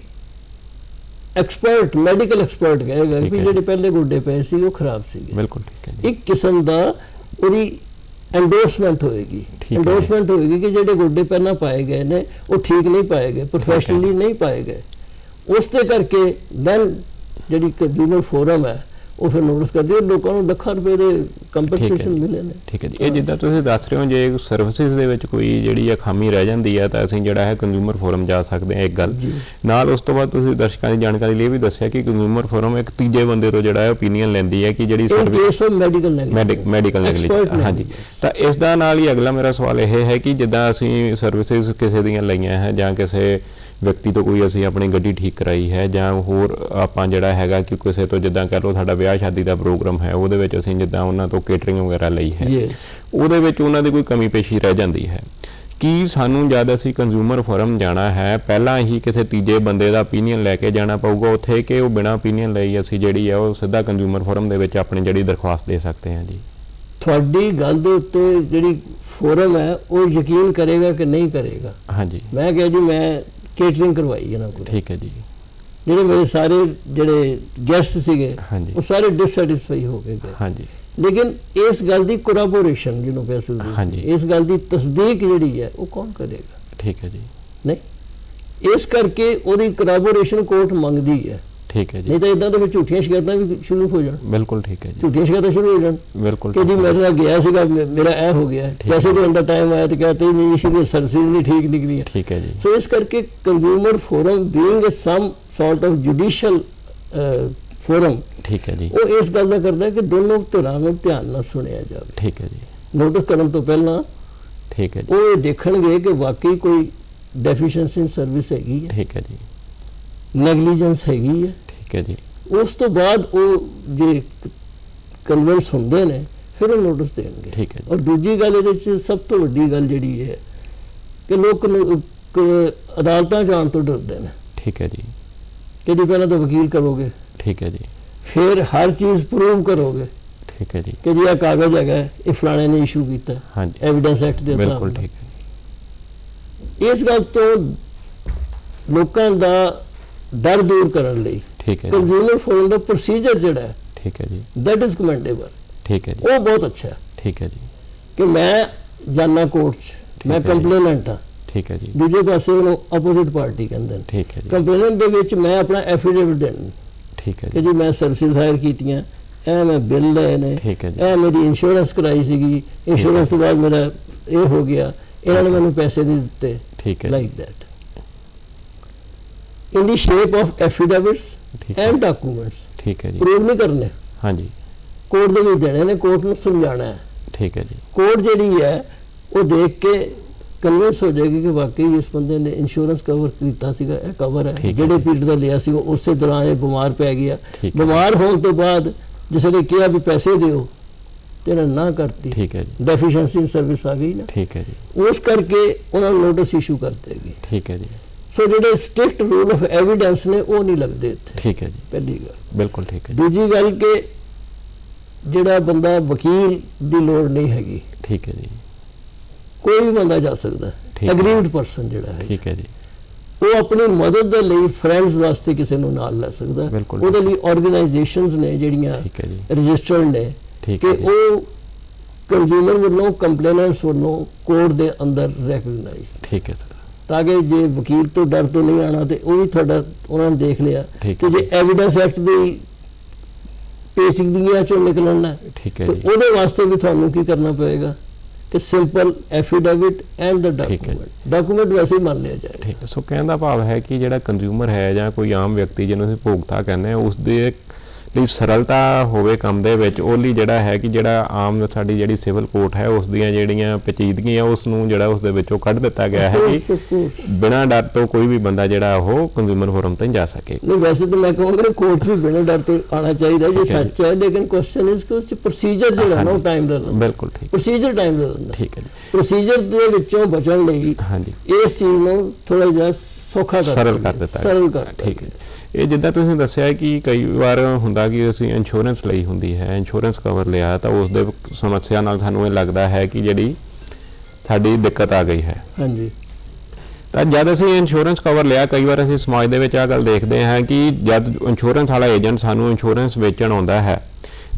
ਐਕਸਪਰਟ ਮੈਡੀਕਲ ਐਕਸਪਰਟ ਕਹੇਗਾ ਕਿ। ਜਿਹੜੇ ਪਹਿਲੇ ਗੋਡੇ ਪਏ ਸੀ ਉਹ ਖਰਾਬ ਸੀਗੇ।
ਬਿਲਕੁਲ ਠੀਕ ਹੈ
ਇੱਕ ਕਿਸਮ ਦਾ ਉਹਦੀ ਐਂਡੋਰਸਮੈਂਟ ਹੋਏਗੀ। ਐਂਡੋਰਸਮੈਂਟ ਹੋਏਗੀ ਕਿ ਜਿਹੜੇ ਗੋਡੇ ਪਹਿਲਾਂ ਪਾਏ ਗਏ ਨੇ ਉਹ ਠੀਕ ਨਹੀਂ ਪਾਏ ਗਏ ਪ੍ਰੋਫੈਸ਼ਨਲੀ ਨਹੀਂ ਪਾਏ ਗਏ। ਉਸ ਦੇ ਕਰਕੇ ਦੈਨ ਜਿਹੜੀ ਕੰਜ਼ਿਊਮਰ ਫੋਰਮ ਹੈ ਉਹ ਫਿਰ ਨੋਟਿਸ ਕਰਦੀ ਲੋਕਾਂ ਨੂੰ ਲੱਖਾਂ ਰੁਪਏ ਦੇ ਕੰਪਨਸੇਸ਼ਨ। ਮਿਲੇ ਨੇ।
ਠੀਕ ਹੈ ਜੀ। ਇਹ ਜਿੱਦਾਂ ਤੁਸੀਂ ਦੱਸ ਰਹੇ ਹੋ ਜੇ ਸਰਵਿਸਿਜ਼ ਦੇ ਵਿੱਚ ਕੋਈ ਜਿਹੜੀ ਆ ਖਾਮੀ ਰਹਿ ਜਾਂਦੀ ਹੈ ਤਾਂ ਅਸੀਂ ਜਿਹੜਾ ਹੈ ਕੰਜ਼ਿਊਮਰ ਫੋਰਮ ਜਾ ਸਕਦੇ ਹਾਂ ਇੱਕ ਗੱਲ। ਨਾਲ ਉਸ ਤੋਂ ਬਾਅਦ ਤੁਸੀਂ ਦਰਸ਼ਕਾਂ ਦੀ ਜਾਣਕਾਰੀ ਲਈ ਵੀ ਦੱਸਿਆ ਕਿ ਕੰਜ਼ਿਊਮਰ ਫੋਰਮ ਇੱਕ ਤੀਜੇ ਬੰਦੇ ਤੋਂ ਜਿਹੜਾ ਹੈ ਓਪੀਨੀਅਨ ਲੈਂਦੀ ਹੈ ਕਿ ਜਿਹੜੀ service
case of medical
medical negligence ਹਾਂਜੀ। ਤਾਂ ਇਸ ਦਾ ਨਾਲ ਹੀ ਅਗਲਾ ਮੇਰਾ ਸਵਾਲ ਇਹ ਹੈ ਕਿ ਜਿੱਦਾਂ ਅਸੀਂ ਸਰਵਿਸਿਜ਼ ਕਿਸੇ ਦੀਆਂ ਲਈਆਂ ਹੈ ਜਾਂ ਕਿਸੇ ਵਿਅਕਤੀ ਤੋਂ ਕੋਈ ਅਸੀਂ ਆਪਣੀ ਗੱਡੀ ਠੀਕ ਕਰਾਈ ਹੈ ਜਾਂ ਹੋਰ ਆਪਾਂ ਜਿਹੜਾ ਹੈਗਾ ਕਿ ਕਿਸੇ ਤੋਂ ਜਿੱਦਾਂ ਕਹ ਲਓ ਸਾਡਾ ਵਿਆਹ ਸ਼ਾਦੀ ਦਾ ਪ੍ਰੋਗਰਾਮ ਹੈ ਉਹਦੇ ਵਿੱਚ ਅਸੀਂ ਜਿੱਦਾਂ ਉਹਨਾਂ ਤੋਂ ਕੇਟਰਿੰਗ ਵਗੈਰਾ ਲਈ ਹੈ। ਉਹਦੇ ਵਿੱਚ ਉਹਨਾਂ ਦੀ ਕੋਈ ਕਮੀ ਪੇਸ਼ੀ ਰਹਿ ਜਾਂਦੀ ਹੈ। ਕੀ ਸਾਨੂੰ ਜਦ ਅਸੀਂ ਕੰਜ਼ਿਊਮਰ ਫੋਰਮ ਜਾਣਾ ਹੈ ਪਹਿਲਾਂ ਹੀ ਕਿਸੇ ਤੀਜੇ ਬੰਦੇ ਦਾ opinion ਲੈ ਕੇ ਜਾਣਾ ਪਊਗਾ ਉੱਥੇ ਕਿ ਉਹ ਬਿਨਾ opinion ਲਈ ਅਸੀਂ ਜਿਹੜੀ ਹੈ ਉਹ ਸਿੱਧਾ ਕੰਜ਼ਿਊਮਰ ਫੋਰਮ ਦੇ ਵਿੱਚ ਆਪਣੀ ਜਿਹੜੀ ਦਰਖਾਸਤ ਦੇ ਸਕਦੇ ਹਾਂ ਜੀ।
ਤੁਹਾਡੀ ਗੱਲ ਦੇ ਉੱਤੇ ਜਿਹੜੀ ਫੋਰਮ ਹੈ ਉਹ ਯਕੀਨ ਕਰੇਗਾ ਕਿ ਨਹੀਂ ਕਰੇਗਾ?
ਹਾਂਜੀ।
ਮੈਂ ਕਿਹਾ ਜੀ ਮੈਂ ਕੇਟਰਿੰਗ ਕਰਵਾਈ ਇਹਨਾਂ ਕੋਲ।
ਠੀਕ ਹੈ ਜੀ।
ਜਿਹੜੇ ਮੇਰੇ ਸਾਰੇ ਜਿਹੜੇ ਗੈਸਟ ਸੀਗੇ ਉਹ ਸਾਰੇ ਡਿਸਸੈਟੀਸਫਾਈ ਹੋ ਗਏ।
ਹਾਂਜੀ।
ਲੇਕਿਨ ਇਸ ਗੱਲ ਦੀ ਕੋਰਾਬੋਰੇਸ਼ਨ ਜਿਹਨੂੰ ਸਕਦੇ
ਹਾਂਜੀ।
ਇਸ ਗੱਲ ਦੀ ਤਸਦੀਕ ਜਿਹੜੀ ਹੈ ਉਹ ਕੌਣ ਕਰੇਗਾ?
ਠੀਕ ਹੈ ਜੀ।
ਨਹੀਂ। ਇਸ ਕਰਕੇ ਉਹਦੀ ਕੋਰਾਬੋਰੇਸ਼ਨ ਕੋਰਟ ਮੰਗਦੀ ਹੈ।
ਠੀਕ ਹੈ ਜੀ
ਨਹੀਂ ਤਾਂ ਇਦਾਂ ਦੇ ਵਿੱਚ ਝੂਠੀਆਂ ਸ਼ਿਕਾਇਤਾਂ ਵੀ ਸ਼ੁਰੂ ਹੋ ਜਾਣ
ਬਿਲਕੁਲ ਠੀਕ ਹੈ ਜੀ
ਝੂਠੀਆਂ ਸ਼ਿਕਾਇਤਾਂ ਸ਼ੁਰੂ ਹੋ ਜਾਣ
ਬਿਲਕੁਲ
ਕਿ ਜੀ
ਠੀਕ ਹੈ।
ਮੇਰੇ ਨਾਲ ਗਿਆ ਸੀਗਾ ਮੇ- ਮੇਰਾ ਇਹ ਹੋ ਗਿਆ
ਠੀਕ
ਪੈਸੇ ਦੇ ਅੰਦਰ ਟਾਈਮ ਆਇਆ ਤੇ ਕਹਤੇ ਨਹੀਂ ਜੀ ਇਹ ਸਰਵਿਸ ਨਹੀਂ ਠੀਕ ਨਿਕਲੀ ਹੈ
ਠੀਕ ਹੈ ਜੀ
ਸੋ ਇਸ ਕਰਕੇ consumer forum being a some sort of judicial forum
ਠੀਕ ਹੈ ਜੀ
ਉਹ ਇਸ ਗੱਲ ਦਾ ਕਰਦਾ ਹੈ ਕਿ ਦੋਨੋਂ ਧਿਰਾਂ ਨੂੰ ਧਿਆਨ ਨਾਲ ਸੁਣਿਆ ਜਾਵੇ
ਠੀਕ ਹੈ ਜੀ
ਨੋਟਿਸ ਕਰਨ ਤੋਂ ਪਹਿਲਾਂ
ਠੀਕ ਹੈ ਜੀ
ਉਹ ਇਹ ਦੇਖਣਗੇ ਕਿ ਵਾਕਈ ਕੋਈ ਡੈਫੀਸ਼ੀਐਂਸੀ ਇਨ ਸਰਵਿਸ ਹੈਗੀ ਹੈ
ਠੀਕ ਹੈ ਜੀ
ਨੈਗਲੀਜੈਂਸ ਹੈਗੀ ਹੈ।
ਠੀਕ ਹੈ ਜੀ।
ਉਸ ਤੋਂ ਬਾਅਦ ਉਹ ਜੇ ਕਨਵਿੰਸ ਹੁੰਦੇ ਨੇ ਫਿਰ ਉਹ ਨੋਟਿਸ ਦੇਣਗੇ।
ਠੀਕ ਹੈ
ਔਰ ਦੂਜੀ ਗੱਲ ਇਹਦੇ ਵਿੱਚ ਸਭ ਤੋਂ ਵੱਡੀ ਗੱਲ ਜਿਹੜੀ ਹੈ ਕਿ ਲੋਕ ਅਦਾਲਤਾਂ ਜਾਣ ਤੋਂ ਡਰਦੇ ਨੇ।
ਠੀਕ ਹੈ ਜੀ।
ਕਿ ਜੀ ਪਹਿਲਾਂ ਤਾਂ ਵਕੀਲ ਕਰੋਗੇ
ਠੀਕ ਹੈ ਜੀ।
ਫਿਰ ਹਰ ਚੀਜ਼ ਪ੍ਰੂਵ ਕਰੋਗੇ
ਠੀਕ ਹੈ ਜੀ।
ਕਿ ਜੀ ਇਹ ਕਾਗਜ਼ ਹੈਗਾ ਇਹ ਫਲਾਣੇ ਨੇ ਇਸ਼ੂ ਕੀਤਾ
ਹਾਂਜੀ।
ਐਵੀਡੈਂਸ ਐਕਟ ਦੇ
ਬਿਲਕੁਲ। ਠੀਕ ਹੈ
ਇਸ ਗੱਲ ਤੋਂ ਲੋਕਾਂ ਦਾ ਡਰ ਦੂਰ ਕਰਨ ਲਈ
ਠੀਕ ਹੈ
ਕੰਜ਼ਿਊਮਰ ਫੋਰਮ ਦਾ ਪ੍ਰੋਸੀਜਰ ਜਿਹੜਾ ਹੈ
ਠੀਕ ਹੈ ਜੀ
ਦੈਟ ਇਜ਼ ਕਮੈਂਡੇਬਲ
ਠੀਕ ਹੈ ਜੀ
ਉਹ ਬਹੁਤ ਅੱਛਾ ਹੈ
ਠੀਕ ਹੈ ਜੀ
ਕਿ ਮੈਂ ਜਾਨਾ ਕੋਰਟ 'ਚ ਮੈਂ। ਕੰਪਲੇਨੈਂਟ ਹਾਂ
ਠੀਕ ਹੈ ਜੀ
ਦੂਜੇ ਪਾਸੇ ਉਹਨੂੰ ਆਪੋਜ਼ਿਟ ਪਾਰਟੀ ਕਹਿੰਦੇ ਨੇ
ਠੀਕ ਹੈ ਜੀ
ਕੰਪਲੇਨੈਂਟ ਦੇ ਵਿੱਚ ਮੈਂ ਆਪਣਾ ਐਫੀਡੇਵਿਟ ਦੇਣਾ
ਠੀਕ ਹੈ
ਕਿ
ਜੀ
ਜੀ ਮੈਂ ਸਰਵਿਸਿਜ਼ ਹਾਇਰ ਕੀਤੀਆਂ ਇਹ ਮੈਂ ਬਿੱਲ ਲਏ ਨੇ
ਠੀਕ ਹੈ ਜੀ
ਇਹ ਮੇਰੀ ਇੰਸ਼ੋਰੈਂਸ ਕਰਾਈ ਸੀਗੀ ਇੰਸ਼ੋਰੈਂਸ ਤੋਂ ਬਾਅਦ ਮੇਰਾ ਇਹ ਹੋ ਗਿਆ ਇਹਨਾਂ ਨੇ ਮੈਨੂੰ ਪੈਸੇ ਨਹੀਂ ਦਿੱਤੇ
ਠੀਕ ਹੈ
like that shape of affidavits
ਠੀਕ ਹੈ।
and documents
ਠੀਕ ਹੈ ਜੀ।
ਪ੍ਰੂਵ ਨਹੀਂ ਕਰਨੇ।
ਹਾਂਜੀ।
ਕੋਰਟ ਦੇ ਵਿੱਚ ਦੇਣੇ ਨੇ ਕੋਰਟ ਨੂੰ ਸਮਝਾਣਾ ਹੈ।
ਠੀਕ ਹੈ ਜੀ।
ਕੋਰਟ ਜਿਹੜੀ ਹੈ ਉਹ ਦੇਖ ਕੇ ਕਨਵਿੰਸ ਹੋ ਜਾਏਗੀ ਕਿ ਵਾਕਈ ਇਸ ਬੰਦੇ ਨੇ ਇੰਸ਼ੋਰੈਂਸ ਕਵਰ ਕੀਤਾ ਸੀਗਾ ਇਹ ਕਵਰ ਹੈ। ਜਿਹੜੇ। ਪੀਰੀਅਡ ਦਾ ਲਿਆ ਸੀ ਉਸੇ ਦੌਰਾਨ ਇਹ ਬਿਮਾਰ ਪੈ ਗਿਆ। ਬਿਮਾਰ ਹੋਣ ਤੋਂ ਬਾਅਦ ਜਿਸ ਨੇ ਕਿਹਾ ਵੀ ਪੈਸੇ ਦਿਓ ਤੇਰਾ ਨਾ ਕਰਤੀ।
ਠੀਕ ਹੈ ਜੀ।
ਡੈਫੀਸ਼ੀਐਂਸੀ ਇਨ ਸਰਵਿਸ ਆ ਗਈ ਨਾ।
ਠੀਕ ਹੈ ਜੀ।
ਉਸ ਕਰਕੇ ਉਹਨਾਂ ਨੂੰ ਨੋਟਿਸ ਇਸ਼ੂ ਕਰ ਦੇਗੀ
ਠੀਕ ਹੈ ਜੀ।
ਸੋ ਜਿਹੜੇ ਸਟ੍ਰਿਕਟ ਰੂਲ ਆਫ ਐਵੀਡੈਂਸ ਨੇ ਉਹ ਨਹੀਂ ਲੱਗਦੇ ਇੱਥੇ।
ਠੀਕ ਹੈ ਜੀ।
ਪਹਿਲੀ ਗੱਲ।
ਬਿਲਕੁਲ ਠੀਕ ਹੈ
ਦੂਜੀ ਗੱਲ ਕਿ ਜਿਹੜਾ ਬੰਦਾ ਵਕੀਲ ਦੀ ਲੋੜ ਨਹੀਂ ਹੈਗੀ
ਠੀਕ ਹੈ ਜੀ।
ਕੋਈ ਵੀ ਬੰਦਾ ਜਾ ਸਕਦਾ। ਐਗਰੀਡ ਪਰਸਨ ਜਿਹੜਾ ਹੈ।
ਠੀਕ ਹੈ ਜੀ।
ਉਹ ਆਪਣੀ ਮਦਦ ਦੇ ਲਈ ਫਰੈਂਡਸ ਵਾਸਤੇ ਕਿਸੇ ਨੂੰ ਨਾਲ ਲੈ ਸਕਦਾ। ਉਹਦੇ ਲਈ ਆਰਗੇਨਾਈਜੇਸ਼ਨਸ ਨੇ ਜਿਹੜੀਆਂ ਰਜਿਸਟਰਡ ਨੇ ਕਿ ਉਹ ਕੰਜ਼ਿਊਮਰ ਵੱਲੋਂ ਕੰਪਲੇਨੈਂਟਸ ਵੱਲੋਂ ਕੋਰਟ ਦੇ ਅੰਦਰ ਰੈਕਗਨਾਈਜ਼
ਠੀਕ ਹੈ
ਤਾਂ ਕਿ ਜੇ ਵਕੀਲ ਤੋਂ ਡਰ ਤੋਂ ਨਹੀਂ ਆਣਾ ਤੇ ਉਹ ਵੀ ਤੁਹਾਡਾ ਉਹਨਾਂ ਨੇ ਦੇਖ ਲਿਆ ਕਿ ਜੇ ਐਵੀਡੈਂਸ ਐਕਟ ਦੀ ਪੇਚੀਦਗੀਆਂ ਚੋਂ ਨਿਕਲਣਾ
ਠੀਕ ਹੈ
ਤੇ
ਜੀ।
ਉਹਦੇ ਵਾਸਤੇ ਵੀ ਤੁਹਾਨੂੰ ਕੀ ਕਰਨਾ ਪਏਗਾ ਕਿ simple affidavit and the. Document document ਵੈਸੇ ਹੀ ਮੰਨ ਲਿਆ ਜਾਏਗਾ
ਠੀਕ ਸੋ ਕਹਿਣ ਦਾ ਭਾਵ ਹੈ ਕਿ ਜਿਹੜਾ ਕੰਜ਼ਿਊਮਰ ਹੈ ਜਾਂ ਕੋਈ ਆਮ ਵਿਅਕਤੀ ਜਿਹਨੂੰ ਅਸੀਂ ਭੋਗਤਾ ਕਹਿੰਦੇ ਆ ਉਸ ਦੇ ਲਈ ਸਰਲਤਾ ਹੋਵੇ ਕੰਮ ਦੇ ਵਿੱਚ ਉਹ ਲਈ ਜਿਹੜਾ ਹੈ ਕਿ ਜਿਹੜਾ ਆਮ ਸਾਡੀ ਜਿਹੜੀ ਸਿਵਲ ਕੋਰਟ ਹੈ ਉਸ ਦੀਆਂ ਜਿਹੜੀਆਂ ਪੇਚੀਦਗੀਆਂ ਉਸ ਨੂੰ ਜਿਹੜਾ ਉਸ ਦੇ ਵਿੱਚੋਂ ਕੱਢ ਦਿੱਤਾ ਗਿਆ ਹੈ ਕਿ. ਬਿਨਾਂ ਡਰ ਤੋਂ ਕੋਈ ਵੀ ਬੰਦਾ ਜਿਹੜਾ ਉਹ ਕੰਜ਼ਿਊਮਰ ਫੋਰਮ ਤੇ ਜਾ ਸਕੇ
ਨਹੀਂ ਵੈਸੇ ਤਾਂ ਮੈਂ ਕਹਾਂਗਾ ਕੋਰਟ ਵੀ ਬਿਨਾਂ ਡਰ ਤੋਂ ਆਣਾ ਚਾਹੀਦਾ ਜੇ
ਠੀਕ ਹੈ ਜੀ।
ਸੱਚ ਹੈ ਲੇਕਿਨ ਕੁਐਸਚਨ ਇਸ ਕਿ ਉਸ ਪ੍ਰੋਸੀਜਰ ਜਿਹੜਾ ਨਾ ਉਹ। ਟਾਈਮ ਦਾ ਲੈਂਦਾ
ਬਿਲਕੁਲ ਠੀਕ
ਪ੍ਰੋਸੀਜਰ ਟਾਈਮ ਦਾ ਲੈਂਦਾ
ਠੀਕ ਹੈ ਜੀ
ਪ੍ਰੋਸੀਜਰ ਦੇ ਵਿੱਚੋਂ ਬਚਣ ਲਈ
ਹਾਂਜੀ
ਇਸ ਚੀਜ਼ ਨੂੰ ਥੋੜਾ ਜਿਹਾ ਸੌਖਾ ਕਰ
ਸਰਲ ਕਰ ਦਿੱਤਾ
ਸਰਲ। ਕਰ
ਠੀਕ ਹੈ ਇਹ ਜਿੱਦਾਂ ਤੁਸੀਂ ਦੱਸਿਆ ਕਿ ਕਈ ਵਾਰ ਹੁੰਦਾ ਕਿ ਅਸੀਂ ਇੰਸ਼ੋਰੈਂਸ ਲਈ ਹੁੰਦੀ ਹੈ ਇੰਸ਼ੋਰੈਂਸ ਕਵਰ ਲਿਆ ਤਾਂ ਉਸ ਦੇ ਸਮੱਸਿਆ ਨਾਲ ਸਾਨੂੰ ਇਹ ਲੱਗਦਾ ਹੈ ਕਿ ਜਿਹੜੀ ਸਾਡੀ ਦਿੱਕਤ ਆ ਗਈ ਹੈ।
ਹਾਂਜੀ।
ਤਾਂ ਜਦ ਅਸੀਂ ਇੰਸ਼ੋਰੈਂਸ ਕਵਰ ਲਿਆ ਕਈ ਵਾਰ ਅਸੀਂ ਸਮਾਜ ਦੇ ਵਿੱਚ ਆ ਗੱਲ ਦੇਖਦੇ ਹਾਂ ਕਿ ਜਦ ਇੰਸ਼ੋਰੈਂਸ ਵਾਲਾ ਏਜੰਟ ਸਾਨੂੰ ਇੰਸ਼ੋਰੈਂਸ ਵੇਚਣ ਆਉਂਦਾ ਹੈ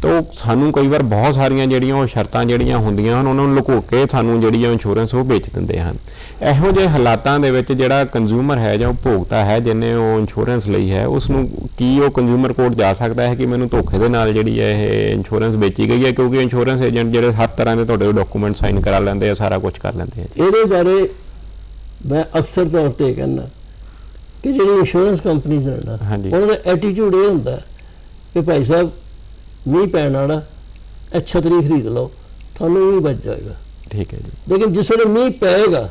ਤਾਂ ਉਹ ਸਾਨੂੰ ਕਈ ਵਾਰ ਬਹੁਤ ਸਾਰੀਆਂ ਜਿਹੜੀਆਂ ਉਹ ਸ਼ਰਤਾਂ ਜਿਹੜੀਆਂ ਹੁੰਦੀਆਂ ਹਨ ਉਹਨਾਂ ਨੂੰ ਲੁਕੋ ਕੇ ਸਾਨੂੰ ਜਿਹੜੀ ਇੰਸ਼ੋਰੈਂਸ ਉਹ ਵੇਚ ਦਿੰਦੇ ਹਨ ਇਹੋ ਜਿਹੇ ਹਾਲਾਤਾਂ ਦੇ ਵਿੱਚ ਜਿਹੜਾ ਕੰਜ਼ਿਊਮਰ ਹੈ ਜਾਂ ਉਪਭੋਗਤਾ ਹੈ ਜਿਹਨੇ ਉਹ ਇੰਸ਼ੋਰੈਂਸ ਲਈ ਹੈ ਉਸ ਨੂੰ ਕੀ ਉਹ ਕੰਜ਼ਿਊਮਰ ਕੋਰਟ ਜਾ ਸਕਦਾ ਹੈ ਕਿ ਮੈਨੂੰ ਧੋਖੇ ਦੇ ਨਾਲ ਜਿਹੜੀ ਹੈ ਇਹ ਇੰਸ਼ੋਰੈਂਸ ਵੇਚੀ ਗਈ ਹੈ ਕਿਉਂਕਿ ਇੰਸ਼ੋਰੈਂਸ ਏਜੰਟ ਜਿਹੜੇ ਹਰ ਤਰ੍ਹਾਂ ਦੇ ਤੁਹਾਡੇ ਡਾਕੂਮੈਂਟ ਸਾਈਨ ਕਰਾ ਲੈਂਦੇ ਆ ਸਾਰਾ ਕੁਝ ਕਰ ਲੈਂਦੇ ਆ
ਇਹਦੇ ਬਾਰੇ ਮੈਂ ਅਕਸਰ ਤੌਰ ਤੇ ਕਹਿੰਦਾ ਕਿ ਜਿਹੜੀ ਇੰਸ਼ੋਰੈਂਸ ਕੰਪਨੀਆਂ ਨੇ ਨਾ
ਹਾਂਜੀ।
ਉਹਨਾਂ ਦਾ ਐਟੀਟਿਊਡ ਇਹ ਹੁੰਦਾ ਕਿ ਭਾਈ ਸਾਹਿਬ ਮੀਂਹ ਪੈਣ ਵਾਲਾ ਇਹ ਛਤਰੀ ਖਰੀਦ ਲਓ ਤੁਹਾਨੂੰ ਵੀ ਬਚ ਜਾਏਗਾ।
ਠੀਕ ਹੈ ਜੀ।
ਲੇਕਿਨ ਜਿਸ ਵੇਲੇ ਮੀਂਹ ਪਏਗਾ